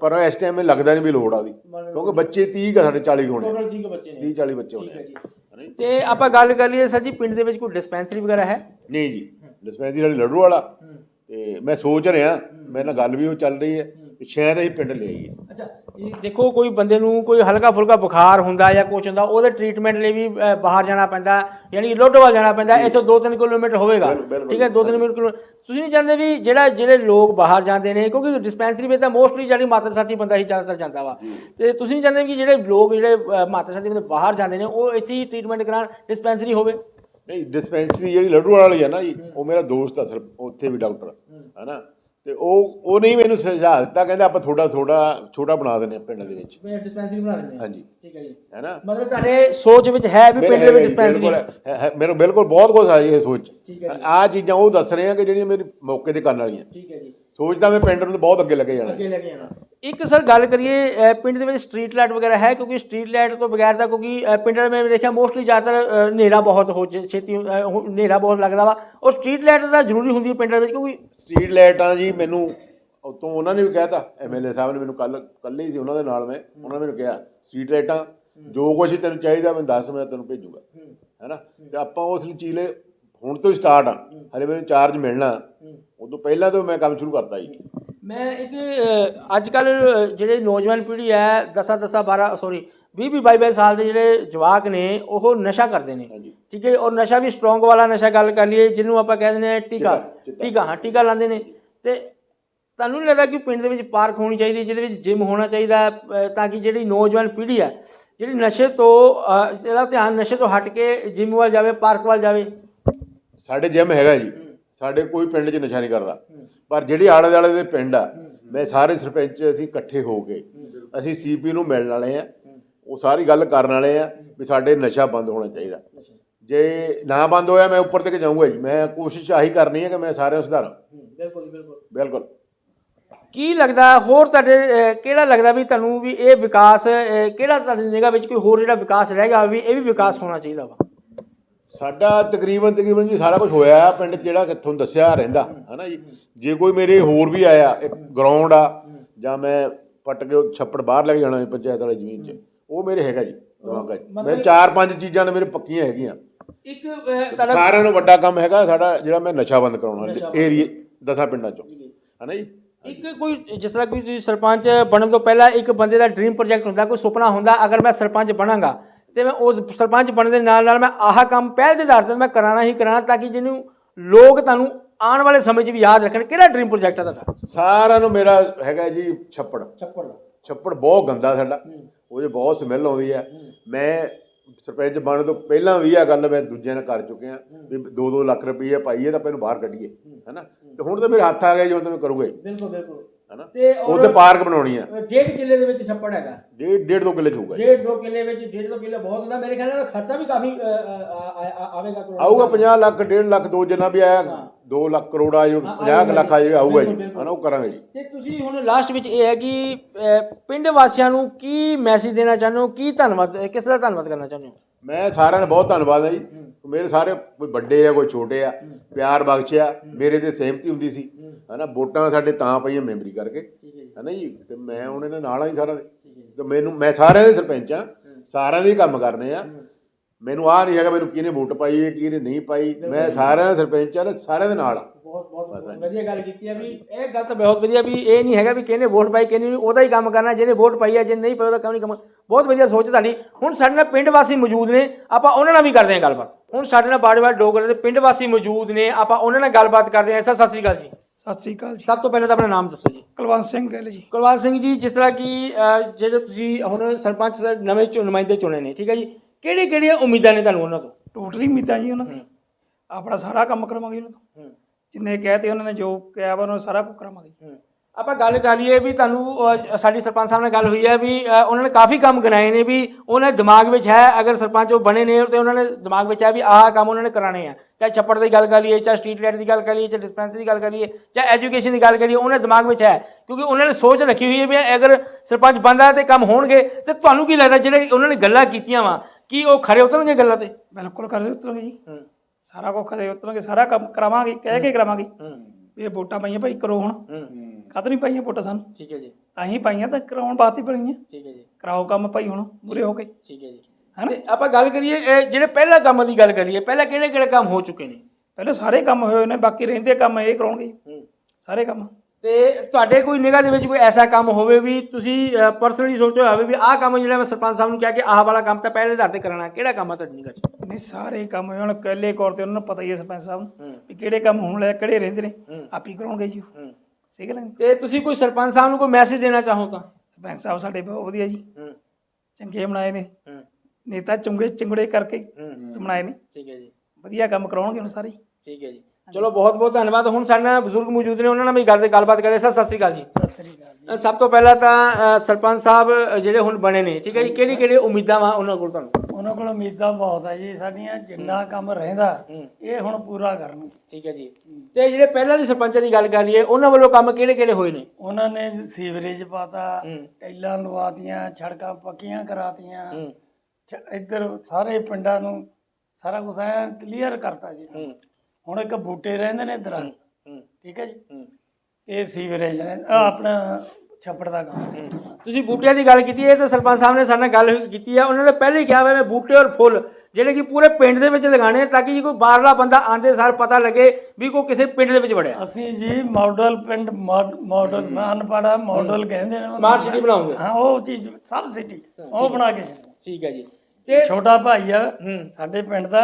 S1: ਪਰ ਇਸ ਟਾਈਮ ਇਹ ਲੱਗਦਾ ਨਹੀਂ ਵੀ ਲੋੜ ਆ ਕਿਉਂਕਿ ਬੱਚੇ 30 ਆ ਸਾਡੇ 40 ਹੋਣੇ
S2: ਟੋਟਲ 30 ਬੱਚੇ ਨੇ।
S1: 30 40 ਬੱਚੇ ਹੋਣੇ ਆ। ਨਹੀਂ
S2: ਤੇ ਆਪਾਂ ਗੱਲ ਕਰ ਲਈਏ ਸਰ ਜੀ ਪਿੰਡ ਦੇ ਵਿੱਚ ਕੋਈ ਡਿਸਪੈਂਸਰੀ ਵਗੈਰਾ ਹੈ?
S1: ਨਹੀਂ ਜੀ ਡਿਸਪੈਂਸਰੀ ਵਾਲੀ ਲੱਡੂ ਵਾਲਾ। ਤੇ ਮੈਂ ਸੋਚ ਰਿਹਾ ਮੇਰੇ ਨਾਲ ਗੱਲ ਵੀ ਉਹ ਚੱਲ ਰਹੀ ਹੈ ਕਿ ਸ਼ਾਇਦ ਅਸੀਂ ਪਿੰਡ ਲੈ ਆਈਏ।
S2: ਅੱਛਾ ਇਹ ਦੇਖੋ ਕੋਈ ਬੰਦੇ ਨੂੰ ਕੋਈ ਹਲਕਾ ਫੁਲਕਾ ਬੁਖਾਰ ਹੁੰਦਾ ਜਾਂ ਕੁਛ ਹੁੰਦਾ ਉਹਦੇ ਟ੍ਰੀਟਮੈਂਟ ਲਈ ਵੀ ਬਾਹਰ ਜਾਣਾ ਪੈਂਦਾ ਯਾਨੀ ਲੋਡੋਵਾਲ ਜਾਣਾ ਪੈਂਦਾ ਇੱਥੋਂ 2-3 ਕਿਲੋਮੀਟਰ ਹੋਵੇਗਾ। ਠੀਕ ਹੈ 2-3 ਕਿਲੋਮੀਟਰ ਤੁਸੀਂ ਨਹੀਂ ਚਾਹੁੰਦੇ ਵੀ ਜਿਹੜਾ ਜਿਹੜੇ ਲੋਕ ਬਾਹਰ ਜਾਂਦੇ ਨੇ ਕਿਉਂਕਿ ਡਿਸਪੈਂਸਰੀ ਵਿੱਚ ਤਾਂ ਮੋਸਟਲੀ ਜਿਹੜੀ ਮਾਤਰ ਸਾਥੀ ਬੰਦਾ ਹੀ ਜ਼ਿਆਦਾਤਰ ਜਾਂਦਾ ਵਾ। ਤੇ ਤੁਸੀਂ ਨਹੀਂ ਚਾਹੁੰਦੇ ਕਿ ਜਿਹੜੇ ਲੋਕ ਜਿਹੜੇ ਮਾਤਰ ਸਾਥੀ ਬੰਦੇ ਬਾਹਰ ਜਾਂਦੇ ਨੇ ਉਹ ਇੱਥੇ ਹੀ ਟ੍ਰੀਟਮੈਂਟ ਕਰਾਉਣ ਡਿਸਪੈਂਸਰੀ ਹੋਵੇ।
S1: ਨਹੀਂ ਡਿਸਪੈਂਸਰੀ ਜਿਹੜੀ ਲੱਡੂ ਵਾਲੀ ਹੈ ਨਾ ਜੀ ਉਹ ਮੇਰਾ ਦੋਸਤ ਆ ਸਰ ਉੱਥੇ ਵੀ ਡਾਕਟਰ ਹੈਨਾ? ਤੇ ਉਹ ਉਹ ਨਹੀਂ ਮੈਨੂੰ ਸੁਝਾਅ ਦਿੱਤਾ ਕਹਿੰਦਾ ਆਪਾਂ ਥੋੜਾ ਥੋੜਾ ਛੋਟਾ ਬਣਾ ਦਿੰਦੇ ਆ ਪਿੰਡ ਦੇ ਵਿੱਚ।
S2: ਡਿਸਪੈਂਸਰੀ ਬਣਾ ਲੈਂਦੇ
S1: ਹਾਂਜੀ।
S2: ਠੀਕ ਹੈ ਜੀ।
S1: ਹੈਨਾ?
S2: ਮਤਲਬ ਤੁਹਾਡੇ ਸੋਚ ਵਿੱਚ ਹੈ ਵੀ ਪਿੰਡ ਦੇ ਵਿੱਚ ਡਿਸਪੈਂਸਰੀ
S1: ਹੈ- ਹੈ- ਮੇਰੇ ਬਿਲਕੁਲ ਬਹੁਤ ਕੁਝ ਆ ਜੀ ਇਹ ਸੋਚ।
S2: ਹੈ
S1: ਆ ਚੀਜ਼ਾਂ ਉਹ ਦੱਸ ਰਹੇ ਆ ਕਿ ਜਿਹੜੀਆਂ ਮੇਰੀ ਮੌਕੇ ਤੇ ਕਰਨ ਵਾਲੀਆਂ।
S2: ਠੀਕ ਹੈ ਜੀ।
S1: ਸੋਚਦਾ ਮੈਂ ਪਿੰਡ ਨੂੰ ਬਹੁਤ ਅੱਗੇ ਲੱਗੇ ਜਾਣਾ।
S2: ਅੱਗੇ ਲੈ ਕੇ ਜਾਣਾ। ਇੱਕ ਸਰ ਗੱਲ ਕਰੀਏ ਪਿੰਡ ਦੇ ਵਿੱਚ ਸਟਰੀਟ ਲਾਈਟ ਵਗੈਰਾ ਹੈ? ਕਿਉਂਕਿ ਸਟਰੀਟ ਲਾਈਟ ਤੋਂ ਬਗੈਰ ਤਾਂ ਕਿਉਂਕਿ ਪਿੰਡਾਂ ਮੈਂ ਦੇਖਿਆ ਮੋਸਟਲੀ ਜ਼ਿਆਦਾਤਰ ਹਨੇਰਾ ਬਹੁਤ ਹੋ ਛੇਤੀ ਹਨੇਰਾ ਬਹੁਤ ਲੱਗਦਾ ਵਾ। ਉਹ ਸਟਰੀਟ ਲਾਈਟ ਤਾਂ ਜ਼ਰੂਰੀ ਹੁੰਦੀ ਹੈ ਪਿੰਡਾਂ ਵਿੱਚ ਕਿਉਂਕਿ
S1: ਸਟਰੀਟ ਲਾਈਟਾਂ ਜੀ ਮੈਨੂੰ ਉਤੋਂ ਉਹਨਾਂ ਨੇ ਵੀ ਕਹਿਤਾ ਐਮਐਲਏ ਸਾਹਿਬ ਨੇ ਮੈਨੂੰ ਕੱਲ ਕੱਲੇ ਹੀ ਸੀ ਉਹਨਾਂ ਦੇ ਨਾਲ ਮੈਂ ਉਹਨਾਂ ਨੇ ਮੈਨੂੰ ਕਿਹਾ ਸਟਰੀਟ ਲਾਈਟਾਂ ਜੋ ਕੁਝ ਤੈਨੂੰ ਚਾਹੀਦਾ ਮੈਨੂੰ ਦੱਸ ਮੈਂ ਤੈਨੂੰ ਭੇਜੂਗਾ ਹੈਨਾ? ਤੇ ਆਪਾਂ ਉਸ ਲਈ ਚੀਲੇ ਹੁਣ ਤੋਂ ਸਟਾਰਟ ਆ ਹਲੇ ਮੈਨੂੰ ਚਾਰਜ ਮਿਲਣਾ। ਉਦੋਂ ਪਹਿਲਾਂ ਤੋਂ ਮੈਂ ਕੰਮ ਸ਼ੁਰੂ ਕਰਤਾ ਜੀ।
S2: ਮੈਂ ਇੱਕ ਅੱਜ ਕੱਲ ਜਿਹੜੇ ਨੌਜਵਾਨ ਪੀੜ੍ਹੀ ਹੈ 10 10 12 ਸੌਰੀ 20 20 22 ਸਾਲ ਦੇ ਜਿਹੜੇ ਜਵਾਕ ਨੇ ਉਹ ਨਸ਼ਾ ਕਰਦੇ ਨੇ। ਠੀਕ ਹੈ ਔਰ ਨਸ਼ਾ ਵੀ ਸਟਰੋਂਗ ਵਾਲਾ ਨਸ਼ਾ ਗੱਲ ਕਰ ਲਈਏ ਜਿਹਨੂੰ ਆਪਾਂ ਕਹਿ ਦਿੰਦੇ ਆ ਟੀਕਾ। ਟੀਕਾ ਹਾਂ ਟੀਕਾ ਲਾਉਂਦੇ ਨੇ। ਤੇ ਤੁਹਾਨੂੰ ਨਹੀਂ ਲੱਗਦਾ ਕਿ ਪਿੰਡ ਦੇ ਵਿੱਚ ਪਾਰਕ ਹੋਣੀ ਚਾਹੀਦੀ ਜਿਹਦੇ ਵਿੱਚ ਜਿਮ ਹੋਣਾ ਚਾਹੀਦਾ ਤਾਂ ਕਿ ਜਿਹੜੀ ਨੌਜਵਾਨ ਪੀੜ੍ਹੀ ਹੈ ਜਿਹੜੀ ਨਸ਼ੇ ਤੋਂ ਇਹਦਾ ਧਿਆਨ ਨਸ਼ੇ ਤੋਂ ਹਟ ਕੇ ਜਿਮ ਵੱਲ ਜਾਵੇ ਪਾਰਕ ਵੱਲ ਜਾਵੇ?
S1: ਸਾਡੇ ਜਿਮ ਹੈਗਾ ਜੀ। ਸਾਡੇ ਕੋਈ ਪਿੰਡ 'ਚ ਨਸ਼ਾ ਨਹੀਂ ਕਰਦਾ। ਪਰ ਜਿਹੜੀ ਆਲੇ ਦੁਆਲੇ ਦੇ ਪਿੰਡ ਆ ਮੈਂ ਸਾਰੇ ਸਰਪੰਚ ਅਸੀਂ ਇਕੱਠੇ ਹੋ ਕੇ ਅਸੀਂ ਸੀਪੀ ਨੂੰ ਮਿਲਣ ਵਾਲੇ ਆ। ਉਹ ਸਾਰੀ ਗੱਲ ਕਰਨ ਵਾਲੇ ਆ ਵੀ ਸਾਡੇ ਨਸ਼ਾ ਬੰਦ ਹੋਣਾ ਚਾਹੀਦਾ। ਜੇ ਨਾ ਬੰਦ ਹੋਇਆ ਮੈਂ ਉੱਪਰ ਤੱਕ ਜਾਊਂਗਾ ਜੀ। ਮੈਂ ਕੋਸ਼ਿਸ਼ ਆਹੀ ਕਰਨੀ ਹੈ ਕਿ ਮੈਂ ਸਾਰਿਆਂ ਨੂੰ ਸੁਧਾਰਾਂ।
S2: ਬਿਲਕੁਲ ਬਿਲਕੁਲ।
S1: ਬਿਲਕੁਲ।
S2: ਕੀ ਲੱਗਦਾ ਹੋਰ ਤੁਹਾਡੇ ਕਿਹੜਾ ਲੱਗਦਾ ਵੀ ਤੁਹਾਨੂੰ ਵੀ ਇਹ ਵਿਕਾਸ ਕਿਹੜਾ ਤੁਹਾਡੀ ਨਿਗਾਹ ਵਿੱਚ ਕੋਈ ਹੋਰ ਜਿਹੜਾ ਵਿਕਾਸ ਰਹਿ ਗਿਆ ਵੀ ਇਹ ਵੀ ਵਿਕਾਸ ਹੋਣਾ ਚਾਹੀਦਾ ਵਾ?
S1: ਸਾਡਾ ਤਕਰੀਬਨ ਤਕਰੀਬਨ ਜੀ ਸਾਰਾ ਕੁਝ ਹੋਇਆ ਆ ਪਿੰਡ ਜਿਹੜਾ ਤੁਹਾਨੂੰ ਦੱਸਿਆ ਰਹਿੰਦਾ ਹਨਾ ਜੀ? ਜੇ ਕੋਈ ਮੇਰੇ ਹੋਰ ਵੀ ਆਇਆ ਇੱਕ ਗਰਾਊਂਡ ਆ ਜਾਂ ਮੈਂ ਪੱਟ ਕੇ ਉਹ ਛੱਪੜ ਬਾਹਰ ਲੈ ਕੇ ਜਾਣਾ ਪੰਚਾਇਤ ਵਾਲੀ ਜ਼ਮੀਨ 'ਚ ਉਹ ਮੇਰੇ ਹੈਗਾ ਜੀ ਦਵਾਂਗਾ ਜੀ। ਮੈਂ ਚਾਰ ਪੰਜ ਚੀਜ਼ਾਂ ਨੇ ਮੇਰੇ ਪੱਕੀਆਂ ਹੈਗੀਆਂ।
S2: ਇੱਕ
S1: ਸਾਰਿਆਂ ਨੂੰ ਵੱਡਾ ਕੰਮ ਹੈਗਾ ਸਾਡਾ ਜਿਹੜਾ ਮੈਂ ਨਸ਼ਾ ਬੰਦ ਕਰਾਉਣਾ ਏਰੀਏ ਦਸਾਂ ਪਿੰਡਾਂ 'ਚੋਂ ਹਨਾ ਜੀ?
S2: ਇੱਕ ਕੋਈ ਜਿਸ ਤਰ੍ਹਾਂ ਕੋਈ ਤੁਸੀਂ ਸਰਪੰਚ ਬਣਨ ਤੋਂ ਪਹਿਲਾਂ ਇੱਕ ਬੰਦੇ ਦਾ ਡ੍ਰੀਮ ਪ੍ਰੋਜੈਕਟ ਹੁੰਦਾ ਕੋਈ ਸੁਪਨਾ ਹੁੰਦਾ ਅਗਰ ਮੈਂ ਸਰਪੰਚ ਬਣਾਂਗਾ ਤੇ ਮੈਂ ਉਸ ਸਰਪੰਚ ਬਣਨ ਦੇ ਨਾਲ ਨਾਲ ਮੈਂ ਆਹ ਕੰਮ ਪਹਿਲ ਦੇ ਆਧਾਰ ਤੇ ਮੈਂ ਕਰਾਣਾ ਹੀ ਕਰਾਣਾ ਤਾਂ ਕਿ ਜਿਹਨੂੰ ਲੋਕ ਤੁਹਾਨੂੰ ਆਉਣ ਵਾਲੇ ਸਮੇਂ 'ਚ ਵੀ ਯਾਦ ਰੱਖਣ ਕਿਹੜਾ ਡ੍ਰੀਮ ਪ੍ਰੋਜੈਕਟ ਹੈ ਤੁਹਾਡਾ?
S1: ਸਾਰਿਆਂ ਨੂੰ ਮੇਰਾ ਹੈਗਾ ਜੀ ਛੱਪੜ।
S2: ਛੱਪੜ।
S1: ਛੱਪੜ ਬਹੁਤ ਗੰਦਾ ਸਾਡਾ। ਉਹਦੇ ਬਹੁਤ ਸਮੈਲ ਆਉਂਦੀ ਹੈ। ਮੈਂ ਸਰਪੰਚ ਬਣਨ ਤੋਂ ਪਹਿਲਾਂ ਵੀ ਆ ਗੱਲ ਮੈਂ ਦੂਜਿਆਂ ਨਾਲ ਕਰ ਚੁੱਕਿਆ। ਵੀ 2-2 ਲੱਖ ਰੁਪਏ ਪਾਈਏ ਤਾਂ ਆਪਾਂ ਇਹਨੂੰ ਬਾਹਰ ਕੱਢੀਏ। ਹੈਨਾ? ਤੇ ਹੁਣ ਤਾਂ ਮੇਰੇ ਹੱਥ ਆ ਗਏ ਜੋ ਤਾਂ ਮੈਂ ਕਰੂੰਗਾ। ਹੀ
S2: ਬਿਲਕੁਲ ਬਿਲਕੁਲ।
S1: ਹੈਨਾ?
S2: ਤੇ
S1: ਉੱਥੇ ਪਾਰਕ ਬਣਾਉਣੀ ਆ।
S2: ਡੇਢ ਕਿੱਲੇ ਦੇ ਵਿੱਚ ਛੱਪੜ ਹੈਗਾ।
S1: ਡੇਢ ਡੇਢ ਦੋ ਕਿੱਲੇ ਚ ਹੋਊਗਾ।
S2: ਡੇਢ ਦੋ ਕਿੱਲੇ ਵਿੱਚ ਡੇਢ ਦੋ ਕਿੱਲੇ ਬਹੁਤ ਹੁੰਦਾ। ਮੇਰੇ ਖਿਆਲ ਨਾਲ ਖਰਚਾ ਵੀ ਕਾਫੀ ਆਵੇਗਾ ਕਰੋੜ।
S1: ਆਊਗਾ 50 ਲੱਖ 1.5 ਲੱਖ ਦੋ ਜਿੰਨਾ ਵੀ ਆਇਆ 2 ਲੱਖ ਕਰੋੜ ਆ ਜੋ 50 ਲੱਖ ਆ ਜਾਏਗਾ ਆਊਗਾ ਜੀ। ਹਨਾ ਉਹ ਕਰਾਂਗੇ ਜੀ।
S2: ਤੇ ਤੁਸੀਂ ਹੁਣ ਲਾਸਟ ਵਿੱਚ ਇਹ ਹੈ ਕਿ ਪਿੰਡ ਵਾਸੀਆਂ ਨੂੰ ਕੀ ਮੈਸੇਜ ਦੇਣਾ ਚਾਹੁੰਦੇ ਹੋ? ਕੀ ਧੰਨਵਾਦ ਕਿਸ ਤਰ੍ਹਾਂ ਧੰਨਵਾਦ ਕਰਨਾ ਚਾਹੁੰਦੇ ਹੋ?
S1: ਮੈਂ ਸਾਰਿਆਂ ਦਾ ਬਹੁਤ ਧੰਨਵਾਦ ਹੈ ਜੀ। ਮੇਰੇ ਸਾਰੇ ਕੋਈ ਵੱਡੇ ਆ ਕੋਈ ਛੋਟੇ ਆ ਪਿਆਰ ਬਖਸ਼ਿਆ ਮੇਰੇ ਤੇ ਸਹਿਮਤੀ ਹੁੰਦੀ ਸੀ। ਹਨਾ ਵੋਟਾਂ ਸਾਡੇ ਤਾਂ ਪਈਆਂ ਮੈਂਬਰੀ ਕਰਕੇ।
S2: ਹੈ
S1: ਹਨਾ ਜੀ ਤੇ ਮੈਂ ਹੁਣ ਇਹਨਾਂ ਨਾਲ ਸਾਰਿਆਂ ਦੇ। ਤੇ ਮੈਨੂੰ ਮੈਂ ਸਾਰਿਆਂ ਦੇ ਸਰਪੰਚ ਆ ਸਾਰਿਆਂ ਦੇ ਹੀ ਕੰਮ ਕਰਨੇ ਆ। ਮੈਨੂੰ ਆ ਨਹੀਂ ਹੈਗਾ ਮੈਨੂੰ ਕਿਹਨੇ ਵੋਟ ਪਾਈ ਹੈ ਕਿਹਨੇ ਨਹੀਂ ਪਾਈ। ਮੈਂ ਸਾਰਿਆਂ ਦਾ ਸਰਪੰਚ ਆ ਤੇ ਸਾਰਿਆਂ ਦੇ ਨਾਲ ਆ
S2: ਬਹੁਤ ਬਹੁਤ ਵਧੀਆ ਗੱਲ ਕੀਤੀ ਹੈ ਵੀ ਇਹ ਗੱਲ ਤਾਂ ਬਹੁਤ ਵਧੀਆ ਵੀ ਇਹ ਨਹੀਂ ਹੈਗਾ ਵੀ ਕਿਹਨੇ ਵੋਟ ਪਾਈ ਕਿਹਨੇ ਨਹੀਂ। ਉਹਦਾ ਹੀ ਕੰਮ ਕਰਨਾ ਜਿਹਨੇ ਵੋਟ ਪਾਈ ਹੈ ਜੇ ਨਹੀਂ ਪਾਈ ਉਹਦਾ ਕੰਮ ਨਹੀਂ ਕੰਮ ਬਹੁਤ ਵਧੀਆ ਸੋਚ ਤੁਹਾਡੀ। ਹੁਣ ਸਾਡੇ ਨਾਲ ਪਿੰਡ ਵਾਸੀ ਮੌਜੂਦ ਨੇ ਆਪਾਂ ਉਹਨਾਂ ਨਾਲ ਵੀ ਕਰਦੇ ਹਾਂ ਗੱਲਬਾਤ। ਹੁਣ ਸਾਡੇ ਨਾਲ ਬਾੜੇਵਾਲ ਡੋਗਰੇ ਦੇ ਪਿੰਡ ਵਾਸੀ ਮੌਜੂਦ ਨੇ ਆਪਾਂ ਉਹਨਾਂ ਨਾਲ ਗੱਲਬਾਤ ਕਰਦੇ ਹਾਂ। ਸਰ ਸਤਿ ਸ੍ਰੀ ਅਕਾਲ ਜੀ।
S3: ਸਤਿ ਸ੍ਰੀ ਅਕਾਲ ਜੀ।
S2: ਸਭ ਤੋਂ ਪਹਿਲਾਂ ਤਾਂ ਆਪਣਾ ਨਾਮ ਦੱਸੋ ਜੀ।
S3: ਕੁਲਵੰਤ ਸਿੰਘ ਗਿੱਲ ਜੀ।
S2: ਕੁਲਵੰਤ ਸਿੰਘ ਜੀ ਜਿਸ ਤਰ੍ਹਾਂ ਕਿ ਜਿਹੜੇ ਤੁਸੀਂ ਹੁਣ ਸਰਪੰਚ ਸਰ ਨਵੇਂ ਚੁਣ ਨੁਮਾਇੰਦੇ ਚੁਣੇ ਨੇ ਠੀਕ ਹੈ ਜੀ? ਕਿਹੜੇ ਕਿਹੜੀਆਂ ਉਮੀਦਾਂ ਨੇ ਤੁਹਾਨੂੰ ਉਹਨਾਂ ਤੋਂ?
S3: ਟੋਟਲੀ ਉਮੀਦਾਂ ਜੀ ਉਹਨਾਂ ਦੀ ਆਪਣਾ ਸਾਰਾ ਕੰਮ ਕਰਵਾਵਾਂਗੇ ਉਹਨਾਂ ਤੋਂ। ਜਿੰਨੇ ਕਹਤੇ ਉਹਨਾਂ ਨੇ ਜੋ ਕਿਹਾ ਵਾ ਉਹਨਾਂ ਸਾਰਾ ਕੁਝ ਕਰਾਵਾਂਗੇ
S2: ਆਪਾਂ ਗੱਲ ਕਰ ਲਈਏ ਵੀ ਤੁਹਾਨੂੰ ਅ, ਸਾਡੀ ਸਰਪੰਚ ਸਾਹਿਬ ਨਾਲ ਗੱਲ ਹੋਈ ਹੈ ਵੀ ਉਹਨਾਂ ਨੇ ਕਾਫੀ ਕੰਮ ਗਿਣਾਏ ਨੇ ਵੀ ਉਹਨਾਂ ਦੇ ਦਿਮਾਗ ਵਿੱਚ ਹੈ ਅਗਰ ਸਰਪੰਚ ਉਹ ਬਣੇ ਨੇ ਤੇ ਉਹਨਾਂ ਨੇ ਦਿਮਾਗ ਵਿੱਚ ਹੈ ਵੀ ਆਹ ਕੰਮ ਉਹਨਾਂ ਨੇ ਕਰਾਣੇ ਆ। ਚਾਹੇ ਛੱਪੜ ਦੀ ਗੱਲ ਕਰ ਲਈਏ ਚਾਹੇ ਸਟਰੀਟ ਲਾਈਟ ਦੀ ਗੱਲ ਕਰ ਲਈਏ ਚਾਹੇ ਡਿਸਪੈਂਸਰੀ ਦੀ ਗੱਲ ਕਰ ਲਈਏ ਚਾਹੇ ਐਜੂਕੇਸ਼ਨ ਦੀ ਗੱਲ ਕਰੀਏ ਉਹਨਾਂ ਦੇ ਦਿਮਾਗ ਵਿੱਚ ਹੈ। ਕਿਉਂਕਿ ਉਹਨਾਂ ਨੇ ਸੋਚ ਰੱਖੀ ਹੋਈ ਹੈ ਵੀ ਅਗਰ ਸਰਪੰਚ ਬਣਦਾ ਤੇ ਕੰਮ ਹੋਣਗੇ ਤੇ ਤੁਹਾਨੂੰ ਕੀ ਲੱਗਦਾ ਜਿਹੜੇ ਉਹਨਾਂ ਨੇ ਗੱਲਾਂ ਕੀਤੀਆਂ ਵਾ? ਕੀ ਉਹ ਖਰੇ ਉਤਰਨਗੇ ਗੱਲਾਂ ਤੇ?
S3: ਬਿਲਕੁਲ ਕਰਦੇ ਉਤਰਾਂਗੇ ਜੀ। ਸਾਰਾ ਕੁਝ ਕਰੇ ਉਤਰਾਂਗੇ ਸਾਰਾ ਕੰਮ ਕਰਾਵਾਂਗੇ ਕਹਿ ਕੇ ਕਰਾਵਾਂਗੇ। ਵੀ ਇਹ ਵੋਟਾਂ ਪਾਈਆਂ ਭਾਈ ਕਰੋ ਹੁਣ। ਕਦ ਨਹੀਂ ਪਾਈਆਂ ਵੋਟਾਂ ਸਾਨੂੰ?
S2: ਠੀਕ ਹੈ ਜੀ।
S3: ਅਸੀਂ ਪਾਈਆਂ ਤਾਂ ਕਰਾਉਣ ਵਾਸਤੇ ਪਾਈਆਂ
S2: ਠੀਕ ਹੈ ਜੀ।
S3: ਕਰਾਓ ਕੰਮ ਭਾਈ ਹੁਣ ਪੂਰੇ ਹੋ ਕੇ।
S2: ਠੀਕ ਹੈ ਜੀ।
S3: ਹੈਨਾ?
S2: ਤੇ ਆਪਾਂ ਗੱਲ ਕਰੀਏ ਇਹ ਜਿਹੜੇ ਪਹਿਲਾ ਕੰਮ ਦੀ ਗੱਲ ਕਰੀਏ ਪਹਿਲਾਂ ਕਿਹੜੇ ਕਿਹੜੇ ਕੰਮ ਹੋ ਚੁੱਕੇ ਨੇ?
S3: ਪਹਿਲੇ ਸਾਰੇ ਕੰਮ ਹੋਏ ਨੇ ਬਾਕੀ ਰਹਿੰਦੇ ਕੰਮ ਇਹ ਕਰਾਉਣਗੇ ਜੀ। ਸਾਰੇ ਕੰਮ।
S2: ਤੇ ਤੁਹਾਡੇ ਕੋਈ ਨਿਗਾਹ ਦੇ ਵਿੱਚ ਕੋਈ ਐਸਾ ਕੰਮ ਹੋਵੇ ਵੀ ਤੁਸੀਂ ਪਰਸਨਲੀ ਸੋਚਿਆ ਹੋਵੇ ਵੀ ਆਹ ਕੰਮ ਜਿਹੜਾ ਮੈਂ ਸਰਪੰਚ ਸਾਹਿਬ ਨੂੰ ਕਿਹਾ ਕਿ ਆਹ ਵਾਲਾ ਕੰਮ ਤਾਂ ਪਹਿਲੇ ਆਧਾਰ ਤੇ ਕਰਨਾ ਕਿਹੜਾ ਕੰਮ ਆ ਤੁਹਾਡੀ ਨਿਗਾਹ 'ਚ?
S3: ਨਹੀਂ ਸਾਰੇ ਕੰਮ ਹੁਣ ਕੱਲੇ ਕੌਰ ਤੇ ਉਹਨਾਂ ਨੂੰ ਪਤਾ ਹੀ ਹੈ ਸਰਪੰਚ ਸਾਹਿਬ ਨੂੰ ਵੀ ਕਿਹੜੇ ਕੰਮ ਹੋਣ ਲੈ ਕਿਹੜੇ ਰਹਿੰਦੇ ਨੇ ਆਪ ਹੀ ਕਰਾਉਣਗੇ ਜੀ। ਸਹੀ ਗੱਲ ਹੈ?
S2: ਤੇ ਤੁਸੀਂ ਕੋਈ ਸਰਪੰਚ ਸਾਹਿਬ ਨੂੰ ਕੋਈ ਮੈਸੇਜ ਦੇਣਾ ਚਾਹੋ ਤਾਂ?
S3: ਸਰਪੰਚ ਸਾਹਿਬ ਸਾਡੇ ਬਹੁਤ ਵਧੀਆ ਜੀ। ਚੰਗੇ ਬਣਾਏ ਨੇ। ਨੇਤਾ ਚੰਗੇ ਚੰਗੜੇ ਕਰਕੇ ਬਣਾਏ ਨੇ।
S2: ਠੀਕ ਹੈ ਜੀ।
S3: ਵਧੀਆ ਕੰਮ ਕਰਾਉਣਗੇ ਹੁਣ ਸਾਰੇ।
S2: ਠੀਕ ਹੈ ਜੀ। ਚਲੋ ਬਹੁਤ ਬਹੁਤ ਧੰਨਵਾਦ। ਹੁਣ ਸਾਡੇ ਨਾਲ ਬਜ਼ੁਰਗ ਮੌਜੂਦ ਨੇ ਉਹਨਾਂ ਨਾਲ ਵੀ ਗੱਲ ਤੇ ਗੱਲਬਾਤ ਕਰਦੇ ਸਰ ਸਤਿ ਸ੍ਰੀ ਅਕਾਲ ਜੀ।
S3: ਸਤਿ ਸ੍ਰੀ ਅਕਾਲ
S2: ਸਭ ਤੋਂ ਪਹਿਲਾਂ ਤਾਂ ਸਰਪੰਚ ਸਾਹਿਬ ਜਿਹੜੇ ਹੁਣ ਬਣੇ ਨੇ ਠੀਕ ਹੈ ਜੀ? ਕਿਹੜੀ ਕਿਹੜੀ ਉਮੀਦਾਂ ਵਾ ਉਹਨਾਂ ਕੋਲ ਤੁਹਾਨੂੰ?
S4: ਉਹਨਾਂ ਕੋਲ ਉਮੀਦਾਂ ਬਹੁਤ ਆ ਜੀ। ਸਾਡੀਆਂ ਜਿੰਨਾ ਕੰਮ ਰਹਿੰਦਾ ਇਹ ਹੁਣ ਪੂਰਾ ਕਰਨਗੇ
S2: ਠੀਕ ਹੈ ਜੀ। ਤੇ ਜਿਹੜੇ ਪਹਿਲਾਂ ਦੇ ਸਰਪੰਚਾਂ ਦੀ ਗੱਲ ਕਰ ਲਈਏ ਉਹਨਾਂ ਵੱਲੋਂ ਕੰਮ ਕਿਹੜੇ ਕਿਹੜੇ ਹੋਏ ਨੇ?
S4: ਉਹਨਾਂ ਨੇ ਸੀਵਰੇਜ ਪਾਤਾ ਟੈਲਾਂ ਲਵਾਤੀਆਂ ਸੜਕਾਂ ਪੱਕੀਆਂ ਕਰਾਤੀਆਂ। ਇੱਧਰ ਸਾਰੇ ਪਿੰਡਾਂ ਨੂੰ ਸਾਰਾ ਕੁਝ ਐ ਕਲੀਅਰ ਕਰਤਾ ਜੀ। ਹੁਣ ਇੱਕ ਬੂਟੇ ਰਹਿੰਦੇ ਨੇ ਦਰਖਤ। ਠੀਕ ਹੈ ਜੀ? ਇਹ ਸੀਵਰੇਜ ਆਹ ਆਪਣਾ ਛੱਪੜ ਦਾ ਕੰਮ।
S2: ਤੁਸੀਂ ਬੂਟਿਆਂ ਦੀ ਗੱਲ ਕੀਤੀ ਹੈ ਤਾਂ ਸਰਪੰਚ ਸਾਹਿਬ ਨੇ ਸਾਡੇ ਨਾਲ ਗੱਲ ਕੀਤੀ ਹੈ ਉਹਨਾਂ ਨੇ ਪਹਿਲੇ ਹੀ ਕਿਹਾ ਵਾ ਮੈਂ ਬੂਟੇ ਔਰ ਫੁੱਲ ਜਿਹੜੇ ਕਿ ਪੂਰੇ ਪਿੰਡ ਦੇ ਵਿੱਚ ਲਗਾਣੇ ਆ ਤਾਂ ਕਿ ਜੇ ਕੋਈ ਬਾਹਰਲਾ ਬੰਦਾ ਆਂਦੇ ਸਾਰ ਪਤਾ ਲੱਗੇ ਵੀ ਕੋਈ ਕਿਸੇ ਪਿੰਡ ਦੇ ਵਿੱਚ ਵੜਿਆ।
S4: ਅਸੀਂ ਜੀ ਮਾਡਲ ਪਿੰਡ ਮਾਡ- ਮਾਡਲ ਮੈਂ ਅਨਪੜ੍ਹ ਮਾਡਲ ਕਹਿੰਦੇ ਨੇ।
S2: ਸਮਾਰਟ ਸਿਟੀ ਬਣਾਉਂਗੇ
S4: ਹਾਂ ਉਹ ਚੀਜ਼ ਸਬ ਸਿਟੀ ਉਹ ਬਣਾ ਕੇ।
S2: ਠੀਕ ਹੈ ਜੀ। ਤੇ
S4: ਛੋਟਾ ਭਾਈ ਆ ਸਾਡੇ ਪਿੰਡ ਦਾ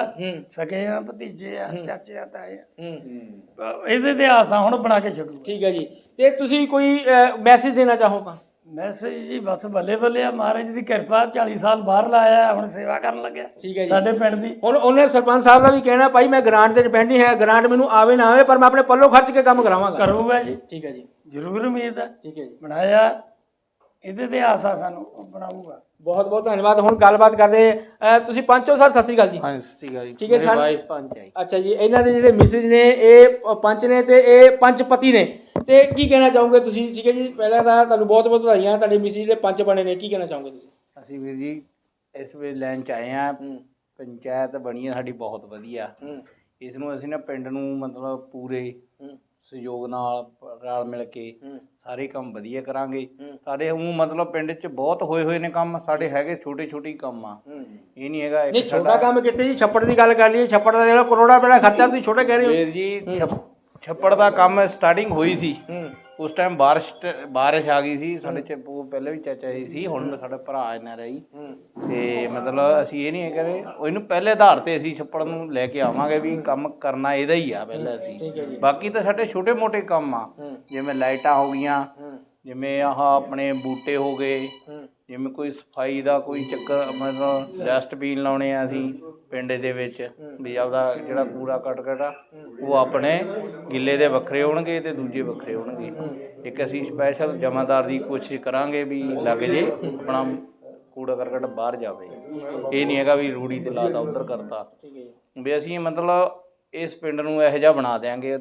S4: ਸਕੇ ਆ ਭਤੀਜੇ ਆ ਚਾਚੇ ਆ ਤਾਏ ਆ। ਇਹਦੇ ਤੇ ਆਸਾਂ ਹੁਣ ਬਣਾ ਕੇ ਛੱਡੂ।
S2: ਠੀਕ ਹੈ ਜੀ। ਤੇ ਤੁਸੀਂ ਕੋਈ ਮੈਸੇਜ ਦੇਣਾ ਚਾਹੋ ਤਾਂ?
S4: ਮੈਸੇਜ ਜੀ ਬਸ ਬੱਲੇ ਬੱਲੇ ਆ ਮਹਾਰਾਜ ਦੀ ਕਿਰਪਾ 40 ਸਾਲ ਬਾਹਰ ਲਾਇਆ ਹੁਣ ਸੇਵਾ ਕਰਨ ਲੱਗਿਆ।
S2: ਠੀਕ ਹੈ ਜੀ।
S4: ਸਾਡੇ ਪਿੰਡ ਦੀ।
S2: ਹੁਣ ਉਹਨੇ ਸਰਪੰਚ ਸਾਹਿਬ ਦਾ ਵੀ ਕਹਿਣਾ ਭਾਈ ਮੈਂ ਗ੍ਰਾਂਟ ਤੇ ਡਿਪੈਂਡ ਨਹੀਂ ਹੈ ਗ੍ਰਾਂਟ ਮੈਨੂੰ ਆਵੇ ਨਾ ਆਵੇ ਪਰ ਮੈਂ ਆਪਣੇ ਪੱਲੋਂ ਖਰਚ ਕੇ ਕੰਮ ਕਰਾਵਾਂਗਾ।
S4: ਕਰੂਗਾ ਜੀ।
S2: ਠੀਕ ਹੈ ਜੀ।
S4: ਜ਼ਰੂਰ ਉਮੀਦ ਹੈ
S2: ਠੀਕ ਹੈ ਜੀ।
S4: ਬਣਾਇਆ। ਇਹਦੇ ਤੇ ਆਸਾਂ ਸਾਨੂੰ ਬਣਾਊਗਾ
S2: ਬਹੁਤ ਬਹੁਤ ਧੰਨਵਾਦ। ਹੁਣ ਗੱਲਬਾਤ ਕਰਦੇ ਤੁਸੀਂ ਪੰਚੋ ਸਰ ਸਤਿ ਸ੍ਰੀ ਅਕਾਲ ਜੀ।
S5: ਹਾਂ ਸੀਗਾ ਜੀ।
S2: ਠੀਕ ਹੈ ਸਰ?
S5: ਵਾਈਫ ਪੰਚ ਆਈ
S2: ਅੱਛਾ ਜੀ ਇਹਨਾਂ ਦੇ ਜਿਹੜੇ ਮਿਸਿਸ ਨੇ ਇਹ ਪੰਚ ਨੇ ਤੇ ਇਹ ਪੰਚ ਪਤੀ ਨੇ। ਤੇ ਕੀ ਕਹਿਣਾ ਚਾਹੋਗੇ ਤੁਸੀਂ? ਠੀਕ ਹੈ ਜੀ ਪਹਿਲਾਂ ਤਾਂ ਤੁਹਾਨੂੰ ਬਹੁਤ ਬਹੁਤ ਵਧਾਈਆਂ। ਤੁਹਾਡੇ ਮਿਸਿਸ ਜਿਹੜੇ ਪੰਚ ਬਣੇ ਨੇ। ਕੀ ਕਹਿਣਾ ਚਾਹੋਗੇ ਤੁਸੀਂ?
S5: ਅਸੀਂ ਵੀਰ ਜੀ ਇਸ ਵੇ ਲਾਈਨ ਚ ਆਏ ਆ ਪੰਚਾਇਤ ਬਣੀ ਆ ਸਾਡੀ ਬਹੁਤ ਵਧੀਆ। ਇਸ ਨੂੰ ਅਸੀਂ ਨਾ ਪਿੰਡ ਨੂੰ ਮਤਲਬ ਪੂਰੇ ਸਹਿਯੋਗ ਨਾਲ ਰਲ ਮਿਲ ਕੇ ਸਾਰੇ ਕੰਮ ਵਧੀਆ ਕਰਾਂਗੇ। ਸਾਡੇ ਉਹ ਮਤਲਬ ਪਿੰਡ 'ਚ ਬਹੁਤ ਹੋਏ ਹੋਏ ਨੇ ਕੰਮ ਸਾਡੇ ਹੈਗੇ ਛੋਟੇ ਛੋਟੇ ਕੰਮ ਆ। ਇਹ ਨਹੀਂ ਹੈਗਾ ਇੱਕ
S2: ਨਹੀਂ ਛੋਟਾ ਕੰਮ ਕਿੱਥੇ ਜੀ? ਛੱਪੜ ਦੀ ਗੱਲ ਕਰ ਲਈਏ ਛੱਪੜ ਦਾ ਜਿਹੜਾ ਕਰੋੜਾ ਰੁਪਏ ਦਾ ਖਰਚਾ ਤੁਸੀਂ ਛੋਟਾ ਕਹਿ ਰਹੇ ਹੋ।
S5: ਵੀਰ ਜੀ ਛੱਪ- ਛੱਪੜ ਦਾ ਕੰਮ ਸਟਾਰਟਿੰਗ ਹੋਈ ਸੀ। ਉਸ ਟਾਈਮ ਬਾਰਿਸ਼ ਬਾਰਿਸ਼ ਆ ਗਈ ਸੀ ਸਾਡੇ ਚ ਉਹ ਪਹਿਲੇ ਵੀ ਚਾਚਾ ਜੀ ਸੀ ਹੁਣ ਸਾਡਾ ਭਰਾ ਇਹਨਾਂ ਰਹੀ। ਤੇ ਮਤਲਬ ਅਸੀਂ ਇਹ ਨਹੀਂ ਕਰੇ ਇਹਨੂੰ ਪਹਿਲੇ ਆਧਾਰ ਤੇ ਅਸੀਂ ਛੱਪੜ ਨੂੰ ਲੈ ਕੇ ਆਵਾਂਗੇ ਵੀ ਕੰਮ ਕਰਨਾ ਇਹਦਾ ਹੀ ਆ ਪਹਿਲਾਂ ਅਸੀਂ। ਬਾਕੀ ਤਾਂ ਸਾਡੇ ਛੋਟੇ ਮੋਟੇ ਕੰਮ ਆ ਜਿਵੇਂ ਲਾਈਟਾਂ ਹੋ ਗਈਆਂ ਜਿਵੇਂ ਆਹ ਆਪਣੇ ਬੂਟੇ ਹੋ ਗਏ ਜਿਵੇਂ ਕੋਈ ਸਫ਼ਾਈ ਦਾ ਕੋਈ ਚੱਕਰ ਮਤਲਬ ਡਸਟਬਿਨ ਲਾਉਣੇ ਆ ਅਸੀਂ ਪਿੰਡ ਦੇ ਵਿੱਚ, ਵੀ ਆਪਦਾ ਜਿਹੜਾ ਕੂੜਾ ਕਟਕਟ ਆ ਉਹ ਆਪਣੇ ਗਿੱਲੇ ਦੇ ਵੱਖਰੇ ਹੋਣਗੇ ਤੇ ਦੂਜੇ ਵੱਖਰੇ ਹੋਣਗੇ। ਇੱਕ ਅਸੀਂ ਸਪੈਸ਼ਲ ਜਮਾਦਾਰ ਦੀ ਕੋਸ਼ਿਸ਼ ਕਰਾਂਗੇ ਵੀ ਲੱਗ ਜੇ ਆਪਣਾ ਕੂੜਾ ਕਰਕਟ ਬਾਹਰ ਜਾਵੇ। ਇਹ ਨਹੀਂ ਹੈਗਾ ਵੀ ਰੂੜੀ ਤੇ ਲਾਤਾ ਉਧਰ ਕਰਤਾ। ਵੀ ਅਸੀਂ ਮਤਲਬ ਇਸ ਪਿੰਡ ਨੂੰ ਇਹੋ ਜਿਹਾ ਬਣਾ ਦਿਆਂਗੇ।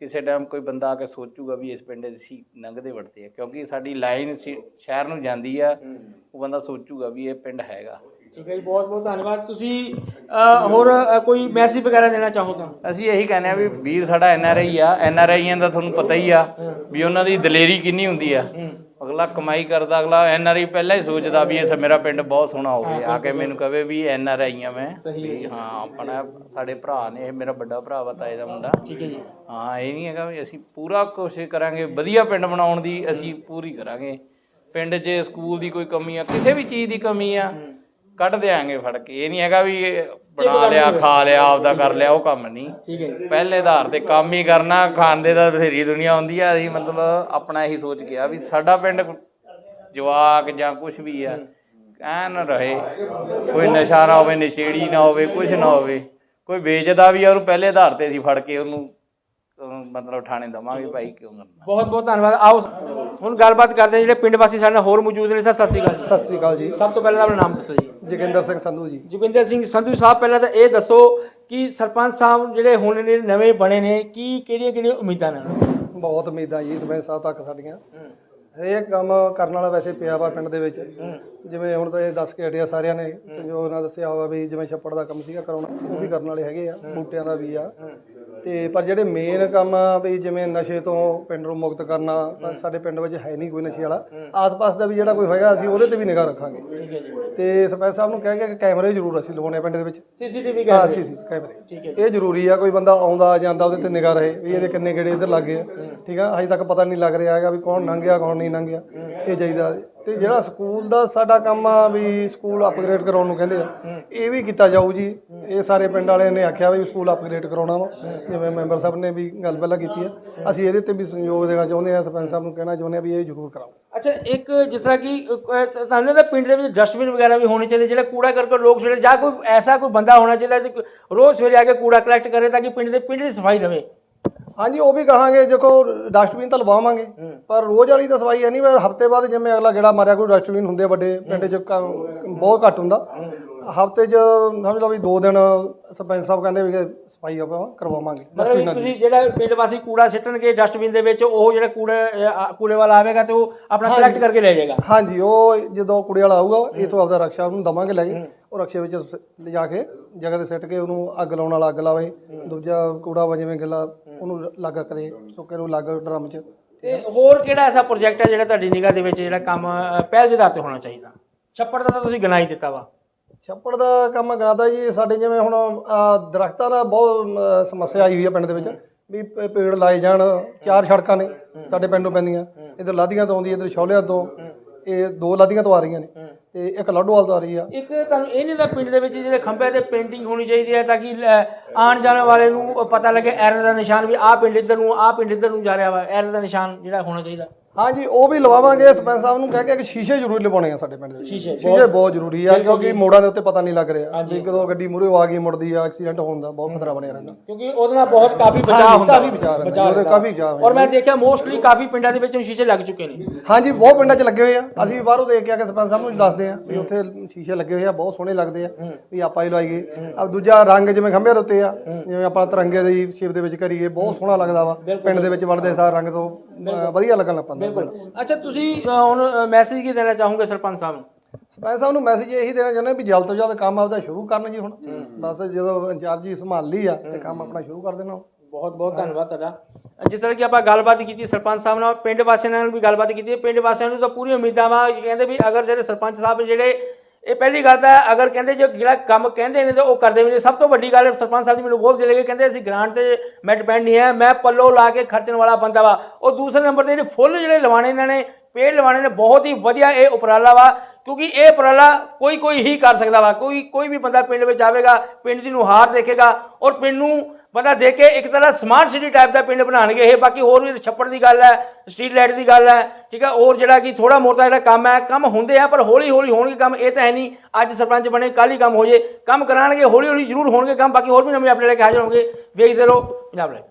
S5: ਕਿਸੇ ਟਾਈਮ ਕੋਈ ਬੰਦਾ ਆ ਕੇ ਸੋਚੂਗਾ ਵੀ ਇਸ ਪਿੰਡ ਦੇ ਸੀ ਲੰਘਦੇ ਵੜਦੇ ਆ ਕਿਉਂਕਿ ਸਾਡੀ ਲਾਈਨ ਸ਼ਹਿਰ ਨੂੰ ਜਾਂਦੀ ਆ ਉਹ ਬੰਦਾ ਸੋਚੂਗਾ ਵੀ ਇਹ ਪਿੰਡ ਹੈਗਾ।
S2: ਠੀਕ ਹੈ ਜੀ ਬਹੁਤ ਬਹੁਤ ਧੰਨਵਾਦ। ਤੁਸੀਂ ਹੋਰ ਕੋਈ ਮੈਸੇਜ ਵਗੈਰਾ ਦੇਣਾ ਚਾਹੋ ਤਾਂ?
S5: ਅਸੀਂ ਇਹੀ ਕਹਿੰਦੇ ਆ ਵੀ ਵੀਰ ਸਾਡਾ ਐਨ ਆਰ ਆਈ ਆ ਐਨ ਆਰ ਆਈਆਂ ਦਾ ਤੁਹਾਨੂੰ ਪਤਾ ਹੀ ਆ ਵੀ ਉਹਨਾਂ ਦੀ ਦਲੇਰੀ ਕਿੰਨੀ ਹੁੰਦੀ ਆ। ਅਗਲਾ ਕਮਾਈ ਕਰਦਾ ਅਗਲਾ ਐਨ ਆਰ ਆਈ ਪਹਿਲਾਂ ਹੀ ਸੋਚਦਾ ਵੀ ਇਹ ਮੇਰਾ ਪਿੰਡ ਬਹੁਤ ਸੋਹਣਾ ਹੋਵੇ ਆ ਕੇ ਮੈਨੂੰ ਕਹੇ ਵੀ ਐਨ ਆਰ ਆਈ ਆ ਮੈਂ। ਵੀ ਹਾਂ ਆਪਣਾ ਸਾਡੇ ਭਰਾ ਨੇ ਇਹ ਮੇਰਾ ਵੱਡਾ ਭਰਾ ਵਾ ਤਾਏ ਦਾ ਮੁੰਡਾ।
S2: ਠੀਕ ਹੈ ਜੀ।
S5: ਹਾਂ ਇਹ ਨਹੀਂ ਹੈਗਾ ਵੀ ਅਸੀਂ ਪੂਰਾ ਕੋਸ਼ਿਸ਼ ਕਰਾਂਗੇ ਵਧੀਆ ਪਿੰਡ ਬਣਾਉਣ ਦੀ ਅਸੀਂ ਪੂਰੀ ਕਰਾਂਗੇ। ਪਿੰਡ 'ਚ ਸਕੂਲ ਦੀ ਕੋਈ ਕਮੀ ਆ ਕਿਸੇ ਵੀ ਚੀਜ਼ ਦੀ ਕਮੀ ਆ ਕੱਢ ਦਿਆਂਗੇ ਫੜ ਕੇ। ਇਹ ਨਹੀਂ ਹੈਗਾ ਵੀ ਇਹ ਬਣਾ ਲਿਆ ਖਾ ਲਿਆ ਆਪਦਾ ਕਰ ਲਿਆ ਉਹ ਕੰਮ ਨਹੀਂ
S2: ਠੀਕ ਹੈ ਜੀ।
S5: ਪਹਿਲੇ ਆਧਾਰ ਤੇ ਕੰਮ ਹੀ ਕਰਨਾ ਖਾਣ ਦੇ ਤਾਂ ਬਥੇਰੀ ਦੁਨੀਆ ਹੁੰਦੀ ਆ ਅਸੀਂ ਮਤਲਬ ਆਪਣਾ ਇਹੀ ਸੋਚ ਗਿਆ ਵੀ ਸਾਡਾ ਪਿੰਡ ਜਵਾਕ ਜਾਂ ਕੁਝ ਵੀ ਆ ਐਨ ਰਹੇ। ਕੋਈ ਨਸ਼ਾ ਨਾ ਹੋਵੇ ਨਸ਼ੇੜੀ ਨਾ ਹੋਵੇ ਕੁਝ ਨਾ ਹੋਵੇ। ਕੋਈ ਵੇਚਦਾ ਵੀ ਆ ਉਹਨੂੰ ਪਹਿਲੇ ਆਧਾਰ ਤੇ ਅਸੀਂ ਫੜ ਕੇ ਉਹਨੂੰ ਮਤਲਬ ਠਾਣੇ ਦਵਾਂਗੇ ਭਾਈ ਕਿਉਂ ਕਰਨਾ
S2: ਬਹੁਤ ਬਹੁਤ ਧੰਨਵਾਦ। ਆਓ ਹੁਣ ਗੱਲਬਾਤ ਕਰਦੇ ਹਾਂ ਜਿਹੜੇ ਪਿੰਡ ਵਾਸੀ ਸਾਡੇ ਨਾਲ ਹੋਰ ਮੌਜੂਦ ਨੇ ਸਰ ਸਤਿ ਸ਼੍ਰੀ ਅਕਾਲ ਜੀ।
S6: ਸਤਿ ਸ੍ਰੀ ਅਕਾਲ ਜੀ।
S2: ਸਭ ਤੋਂ ਪਹਿਲਾਂ ਤਾਂ ਆਪਣਾ ਨਾਮ ਦੱਸੋ ਜੀ।
S6: ਜੋਗਿੰਦਰ ਸਿੰਘ ਸੰਧੂ ਜੀ।
S2: ਜੁਗਿੰਦਰ ਸਿੰਘ ਸੰਧੂ ਸਾਹਿਬ ਪਹਿਲਾਂ ਤਾਂ ਇਹ ਦੱਸੋ ਕਿ ਸਰਪੰਚ ਸਾਹਿਬ ਜਿਹੜੇ ਹੁਣ ਨੇ ਨਵੇਂ ਬਣੇ ਨੇ ਕੀ ਕਿਹੜੀਆਂ ਕਿਹੜੀਆਂ ਉਮੀਦਾਂ ਨੇ?
S6: ਬਹੁਤ ਉਮੀਦਾਂ ਜੀ ਸਰਪੰਚ ਸਾਹਿਬ ਤੱਕ ਸਾਡੀਆਂ। ਹਰੇਕ ਕੰਮ ਕਰਨ ਵਾਲਾ ਵੈਸੇ ਪਿਆ ਵਾ ਪਿੰਡ ਦੇ ਵਿੱਚ। ਜਿਵੇਂ ਹੁਣ ਤਾਂ ਇਹ ਦੱਸ ਕੇ ਹਟਿਆ ਸਾਰਿਆਂ ਨੇ ਜੋ ਉਹਨਾਂ ਦੱਸਿਆ ਹੋਵਾ ਵੀ ਜਿਵੇਂ ਛੱਪੜ ਦਾ ਕੰਮ ਸੀਗਾ ਕਰਾਉਣਾ ਉਹ ਵੀ ਕਰਨ ਵਾਲੇ ਹੈਗੇ ਆ ਬੂਟਿਆਂ ਦਾ ਵੀ ਆ। ਤੇ ਪਰ ਜਿਹੜੇ ਮੇਨ ਕੰਮ ਆ ਵੀ ਜਿਵੇਂ ਨਸ਼ੇ ਤੋਂ ਪਿੰਡ ਨੂੰ ਮੁਕਤ ਕਰਨਾ ਪਰ ਸਾਡੇ ਪਿੰਡ ਵਿੱਚ ਹੈ ਨਹੀਂ ਕੋਈ ਨਸ਼ੇ ਵਾਲਾ। ਆਸ-ਪਾਸ ਦਾ ਵੀ ਜਿਹੜਾ ਕੋਈ ਹੋਏਗਾ ਅਸੀਂ ਉਹਦੇ ਤੇ ਵੀ ਨਿਗਾਹ ਰੱਖਾਂਗੇ। ਤੇ ਸਰਪੰਚ ਸਾਹਿਬ ਨੂੰ ਕਹਿ ਕੇ ਕਿ ਕੈਮਰੇ ਜ਼ਰੂਰ ਅਸੀਂ ਲਵਾਉਣੇ ਪਿੰਡ ਦੇ ਵਿੱਚ।
S2: ਸੀਸੀਟੀਵੀ
S6: ਹਾਂ ਸੀ ਸੀ ਕੈਮਰੇ ਇਹ ਜ਼ਰੂਰੀ ਆ ਕੋਈ ਬੰਦਾ ਆਉਂਦਾ ਜਾਂਦਾ ਉਹਦੇ ਤੇ ਨਿਗਾਹ ਰਹੇ ਵੀ ਇਹਦੇ ਕਿੰਨੇ ਗੇੜੇ ਇੱਧਰ ਲੱਗੇ ਆ। ਠੀਕ ਆ ਹਜੇ ਤੱਕ ਪਤਾ ਨਹੀਂ ਲੱਗ ਰਿਹਾ ਹੈਗਾ ਵੀ ਕੌਣ ਲੰਘਿਆ ਕੌਣ ਨਹੀਂ ਲੰਘਿਆ ਇਹ ਚਾਹੀਦਾ ਤੇ ਜਿਹੜਾ ਸਕੂਲ ਦਾ ਸਾਡਾ ਕੰਮ ਆ ਵੀ ਸਕੂਲ ਅਪਗ੍ਰੇਡ ਕਰਾਉਣ ਨੂੰ ਕਹਿੰਦੇ ਆ ਇਹ ਵੀ ਕੀਤਾ ਜਾਊ ਜੀ। ਇਹ ਸਾਰੇ ਪਿੰਡ ਵਾਲਿਆਂ ਨੇ ਆਖਿਆ ਵੀ ਸਕੂਲ ਅਪਗ੍ਰੇਡ ਕਰਾਉਣਾ ਵਾ। ਜਿਵੇਂ ਮੈਂਬਰ ਸਾਹਿਬ ਨੇ ਵੀ ਗੱਲ ਪਹਿਲਾਂ ਕੀਤੀ ਆ। ਅਸੀਂ ਇਹਦੇ ਤੇ ਵੀ ਸਹਿਯੋਗ ਦੇਣਾ ਚਾਹੁੰਦੇ ਆ ਸਰਪੰਚ ਸਾਹਿਬ ਨੂੰ ਕਹਿਣਾ ਚਾਹੁੰਦੇ ਆ ਵੀ ਇਹ ਜ਼ਰੂਰ ਕਰਾਓ।
S2: ਅੱਛਾ ਇੱਕ ਜਿਸ ਤਰ੍ਹਾਂ ਕਿ ਅਹ, ਤੁਹਾਨੂੰ ਤਾਂ ਪਿੰਡ ਦੇ ਵਿੱਚ ਡਸਟਬਿਨ ਵਗੈਰਾ ਵੀ ਹੋਣੇ ਚਾਹੀਦੇ ਜਿਹੜਾ ਕੂੜਾ ਕਰਕੇ ਲੋਕ ਜਿਹੜੇ ਜਾਂ ਕੋਈ ਐਸਾ ਕੋਈ ਬੰਦਾ ਹੋਣਾ ਚਾਹੀਦਾ ਰੋਜ਼ ਸਵੇਰੇ ਆ ਕੇ ਕੂੜਾ ਕਲੈਕਟ ਕਰੇ ਤਾਂ ਕਿ ਪਿੰਡ ਦੇ ਪਿੰਡ ਦੀ ਸਫ਼ਾਈ ਰਵੇ।
S6: ਹਾਂਜੀ ਉਹ ਵੀ ਕਹਾਂਗੇ ਦੇਖੋ ਡਸਟਬਿਨ ਤਾਂ ਲਵਾਵਾਂਗੇ। ਪਰ ਰੋਜ਼ ਵਾਲੀ ਤਾਂ ਸਫ਼ਾਈ ਹੈ ਨਹੀਂ ਪਰ ਹਫ਼ਤੇ ਬਾਅਦ ਜਿਵੇਂ ਅਗਲਾ ਗੇੜਾ ਮਾਰਿਆ ਕੋਈ ਡਸਟਬਿਨ ਹੁੰਦੇ ਆ ਵੱਡੇ ਪਿੰਡ 'ਚ ਕ- ਬਹੁਤ ਘੱਟ ਹੁੰਦਾ। ਹਫ਼ਤੇ 'ਚ ਸਮਝ ਲਓ ਵੀ ਦੋ ਦਿਨ ਸਰਪੰਚ ਸਾਹਿਬ ਕਹਿੰਦੇ ਵੀ ਕਿ ਸਫ਼ਾਈ ਆਪਾਂ ਕਰਵਾਵਾਂਗੇ
S2: ਮਤਲਬ ਕਿ
S6: ਡਸਟਬਿਨਾਂ ਦੀ
S2: ਤੁਸੀਂ ਜਿਹੜਾ ਪਿੰਡ ਵਾਸੀ ਕੂੜਾ ਸਿੱਟਣਗੇ ਡਸਟਬਿਨ ਦੇ ਵਿੱਚ ਉਹ ਜਿਹੜਾ ਕੂੜਾ ਕੂੜੇ ਵਾਲਾ ਆਵੇਗਾ ਤੇ ਉਹ ਆਪਣਾ ਕਲੈਕਟ ਕਰਕੇ ਲੈ ਜਾਏਗਾ?
S6: ਹਾਂਜੀ ਉਹ ਜਦੋਂ ਕੁੜੀ ਵਾਲਾ ਆਊਗਾ ਇਹ ਤੋਂ ਆਪਦਾ ਰਕਸ਼ਾ ਉਹਨੂੰ ਦਵਾਂਗੇ ਲੈ ਕੇ ਉਹ ਰਕਸ਼ੇ ਵਿੱਚ ਸ- ਲਿਜਾ ਕੇ ਜਗ੍ਹਾ ਤੇ ਸਿੱਟ ਕੇ ਉਹਨੂੰ ਅੱਗ ਲਾਉਣ ਵਾਲਾ ਅੱਗ ਲਾਵੇ ਦੂਜਾ ਕੂੜਾ ਵਾ ਜਿਵੇਂ ਗਿੱਲਾ ਉਹਨੂੰ ਲੱਗ ਕਰੇ ਸੁੱਕੇ ਨੂੰ ਲੱਗ ਡਰਮ 'ਚ।
S2: ਤੇ ਹੋਰ ਕਿਹੜਾ ਐਸਾ ਪ੍ਰੋਜੈਕਟ ਹੈ ਜਿਹੜਾ ਤੁਹਾਡੀ ਨਿਗਾਹ ਦੇ ਵਿੱਚ ਜਿਹੜਾ ਕੰਮ ਪਹਿਲ ਦੇ ਆਧਾਰ ਤੇ ਹੋਣਾ ਚਾਹੀਦਾ? ਛੱਪੜ ਦਾ ਤਾਂ ਤੁਸੀਂ ਗਨਾਈ ਦਿੱਤਾ ਵਾ।
S6: ਛੱਪੜ ਦਾ ਕੰਮ ਕਰਾਦਾ ਜੀ ਸਾਡੇ ਜਿਵੇਂ ਹੁਣ ਆਹ, ਦਰਖਤਾਂ ਦਾ ਬਹੁਤ ਅਮ, ਸਮੱਸਿਆ ਆਈ ਹੋਈ ਹੈ ਪਿੰਡ ਦੇ ਵਿੱਚ ਵੀ ਪ- ਪੇੜ ਲਾਏ ਜਾਣ ਚਾਰ ਸੜਕਾਂ ਨੇ ਸਾਡੇ ਪਿੰਡ ਨੂੰ ਪੈਂਦੀਆਂ ਇਧਰ ਲਾਧੀਆਂ ਤੋਂ ਆਉਂਦੀ ਇਧਰ ਛੋਲਿਆਂ ਤੋਂ ਇਹ ਦੋ ਲਾਧੀਆਂ ਤੋਂ ਆ ਰਹੀਆਂ ਨੇ ਤੇ ਇੱਕ ਲਾਡੋਵਾਲ ਤੋਂ ਆ ਰਹੀ ਆ।
S2: ਇੱਕ ਤੁਹਾਨੂੰ ਇਹ ਨਹੀਂ ਦਾ ਪਿੰਡ ਦੇ ਵਿੱਚ ਜਿਹੜੇ ਖੰਭੇ ਤੇ ਪੇਂਟਿੰਗ ਹੋਣੀ ਚਾਹੀਦੀ ਹੈ ਤਾਂ ਕਿ ਅਹ, ਆਉਣ ਜਾਣ ਵਾਲੇ ਨੂੰ ਪਤਾ ਲੱਗੇ ਐਰਰ ਦਾ ਨਿਸ਼ਾਨ ਵੀ ਆਹ ਪਿੰਡ ਇੱਧਰ ਨੂੰ ਆਹ ਪਿੰਡ ਇੱਧਰ ਨੂੰ ਜਾ ਰਿਹਾ ਵਾ ਐਰਰ ਦਾ ਨਿਸ਼ਾਨ ਜਿਹੜਾ ਹੋਣਾ ਚਾਹੀਦਾ।
S6: ਹਾਂਜੀ ਉਹ ਵੀ ਲਵਾਵਾਂਗੇ। ਸਰਪੰਚ ਸਾਹਿਬ ਨੂੰ ਕਹਿ ਕੇ ਕਿ ਸ਼ੀਸ਼ੇ ਜ਼ਰੂਰ ਲਵਾਉਣੇ ਆ ਸਾਡੇ ਪਿੰਡ ਦੇ
S2: ਸ਼ੀਸ਼ੇ,
S6: ਸ਼ੀਸ਼ੇ ਬਹੁਤ ਜ਼ਰੂਰੀ ਆ ਕਿਉਂਕਿ ਮੋੜਾਂ ਦੇ ਉੱਤੇ ਪਤਾ ਨਹੀਂ ਲੱਗ ਰਿਹਾ ਵੀ ਕਦੋਂ ਗੱਡੀ ਮੂਹਰੇ ਆ ਗਈ ਮੁੜਦੀ ਆ ਐਕਸੀਡੈਂਟ ਹੋਣ ਦਾ ਬਹੁਤ ਖਤਰਾ ਬਣਿਆ ਰਹਿੰਦਾ।
S2: ਕਿਉਂਕਿ ਉਹਦੇ ਨਾਲ ਬਹੁਤ ਕਾਫੀ ਬਚਾਅ ਹੁੰਦਾ।
S6: ਕਾਫੀ ਬਚਾਅ ਰਹਿੰਦਾ, ਉਹਦੇ ਕਾਫੀ ਬਚਾਅ।
S2: ਔਰ ਮੈਂ ਦੇਖਿਆ ਮੋਸਟਲੀ ਕਾਫੀ ਪਿੰਡਾਂ ਦੇ ਵਿੱਚ ਸ਼ੀਸ਼ੇ ਲੱਗ ਚੁੱਕੇ ਨੇ।
S6: ਹਾਂਜੀ ਬਹੁਤ ਪਿੰਡਾਂ 'ਚ ਲੱਗੇ ਹੋਏ ਆ। ਅਸੀਂ ਬਾਹਰੋਂ ਦੇਖ ਕੇ ਆ ਕੇ ਸਰਪੰਚ ਸਾਹਿਬ ਨੂੰ ਦੱਸਦੇ ਆ ਵੀ ਉੱਥੇ ਸ਼ੀਸ਼ੇ ਲੱਗੇ ਹੋਏ ਆ ਬਹੁਤ ਸੋਹਣੇ ਲੱਗਦੇ ਆ ਵੀ ਆਪਾਂ ਹੀ ਲਵਾਈਏ। ਆ ਦੂਜਾ ਰੰਗ ਜਿਵੇਂ ਖੰਭਿਆਂ ਦੇ ਉੱਤੇ ਆ ਜਿਵੇਂ ਆਪਾਂ ਤਿਰੰਗੇ ਦੀ ਸ਼ੇਪ ਦੇ ਵਿੱਚ ਕਰੀਏ ਬਹੁਤ ਸੋਹਣਾ ਲੱਗਦਾ ਵਾ। ਪਿੰਡ ਦੇ ਵਿੱਚ ਵੜਦੇ ਸਾਰ ਰੰਗ ਤੋਂ ਵਧੀਆ ਲੱਗਣ ਲੱਗ ਪੈਂਦਾ
S2: ਅੱਛਾ ਤੁਸੀਂ ਹੁਣ ਮੈਸੇਜ ਕੀ ਦੇਣਾ ਚਾਹੋਗੇ ਸਰਪੰਚ ਸਾਹਿਬ ਨੂੰ?
S6: ਸਰਪੰਚ ਸਾਹਿਬ ਨੂੰ ਮੈਸੇਜ ਇਹੀ ਦੇਣਾ ਚਾਹੁੰਦੇ ਵੀ ਜਲਦ ਤੋਂ ਜਲਦ ਕੰਮ ਆਪਦਾ ਸ਼ੁਰੂ ਕਰਨ ਜੀ ਹੁਣ। ਬਸ ਜਦੋਂ ਇੰਚਾਰਜੀ ਸੰਭਾਲ ਲਈ ਆ ਤੇ ਕੰਮ ਆਪਣਾ ਸ਼ੁਰੂ ਕਰ ਦੇਣਾ।
S2: ਬਹੁਤ ਬਹੁਤ ਧੰਨਵਾਦ ਤੁਹਾਡਾ। ਜਿਸ ਤਰ੍ਹਾਂ ਕਿ ਆਪਾਂ ਗੱਲਬਾਤ ਕੀਤੀ ਸਰਪੰਚ ਸਾਹਿਬ ਨਾਲ ਪਿੰਡ ਵਾਸੀਆਂ ਨਾਲ ਵੀ ਗੱਲਬਾਤ ਕੀਤੀ ਹੈ। ਪਿੰਡ ਵਾਸੀਆਂ ਨੂੰ ਤਾਂ ਪੂਰੀ ਉਮੀਦਾਂ ਵਾ ਕਹਿੰਦੇ ਵੀ ਅਗਰ ਜਿਹੜੇ ਸਰਪੰਚ ਸਾਹਿਬ ਜਿਹੜੇ ਇਹ ਪਹਿਲੀ ਗੱਲ ਤਾਂ ਅਗਰ ਕਹਿੰਦੇ ਜੋ ਜਿਹੜਾ ਕੰਮ ਕਹਿੰਦੇ ਨੇ ਤਾਂ ਉਹ ਕਰਦੇ ਵੀ ਨਹੀਂ ਸਭ ਤੋਂ ਵੱਡੀ ਗੱਲ ਸਰਪੰਚ ਸਾਹਿਬ ਦੀ ਮੈਨੂੰ ਬਹੁਤ ਦਿਲ ਲੱਗੀ ਕਹਿੰਦੇ ਅਸੀਂ ਗ੍ਰਾਂਟ ਤੇ ਮੈਂ ਡਿਪੈਂਡ ਨਹੀਂ ਹੈ, ਮੈਂ ਪੱਲੋ ਲਾ ਕੇ ਖਰਚਣ ਵਾਲਾ ਬੰਦਾ ਵਾ। ਉਹ ਦੂਸਰੇ ਨੰਬਰ ਤੇ ਜਿਹੜੇ ਫੁੱਲ ਜਿਹੜੇ ਲਵਾਣੇ ਇਹਨਾਂ ਨੇ, ਪੇੜ ਲਵਾਣੇ ਨੇ, ਬਹੁਤ ਹੀ ਵਧੀਆ ਇਹ ਉਪਰਾਲਾ ਵਾ, ਕਿਉਂਕਿ ਇਹ ਉਪਰਾਲਾ ਕੋਈ ਕੋਈ ਹੀ ਕਰ ਸਕਦਾ ਵਾ। ਕੋਈ ਕੋਈ ਵੀ ਬੰਦਾ ਪਿੰਡ ਵਿੱਚ ਆਵੇਗਾ, ਪਿੰਡ ਦੀ ਨੁਹਾਰ ਦੇਖੇਗਾ ਔਰ ਪਿੰਡ ਨੂੰ ਬੰਦਾ ਦੇਖ ਕੇ ਇੱਕ ਤਰ੍ਹਾਂ ਸਮਾਰਟ ਸਿਟੀ ਟਾਈਪ ਦਾ ਪਿੰਡ ਬਣਾਉਣਗੇ ਇਹ, ਬਾਕੀ ਹੋਰ ਵੀ ਛੱਪੜ ਦੀ ਗੱਲ ਹੈ ਸਟਰੀਟ ਲਾਈਟ ਦੀ ਗੱਲ ਹੈ, ਠੀਕ ਹੈ, ਹੋਰ ਜਿਹੜਾ ਕਿ ਥੋੜਾ ਮੋਟਾ ਜਿਹੜਾ ਕੰਮ ਹੈ, ਕੰਮ ਹੁੰਦੇ ਆ, ਪਰ ਹੌਲੀ ਹੌਲੀ ਹੋਣਗੇ ਕੰਮ, ਇਹ ਤਾਂ ਹੈ ਨਹੀਂ, ਅੱਜ ਸਰਪੰਚ ਬਣੇ, ਕੱਲ੍ਹ ਹੀ ਕੰਮ ਹੋ ਜੇ, ਕੰਮ ਕਰਾਣਗੇ, ਹੌਲੀ ਹੌਲੀ ਜ਼ਰੂਰ ਹੋਣਗੇ ਕੰਮ, ਬਾਕੀ ਹੋਰ ਵੀ ਨਵੇਂ ਆਪਣੇ ਲੈ ਕੇ ਹਾਜ਼ਰ ਹੋਣਗੇ, ਵੇਖਦੇ ਰਹੋ, ਪੰਜਾਬ ਲਾਈਵ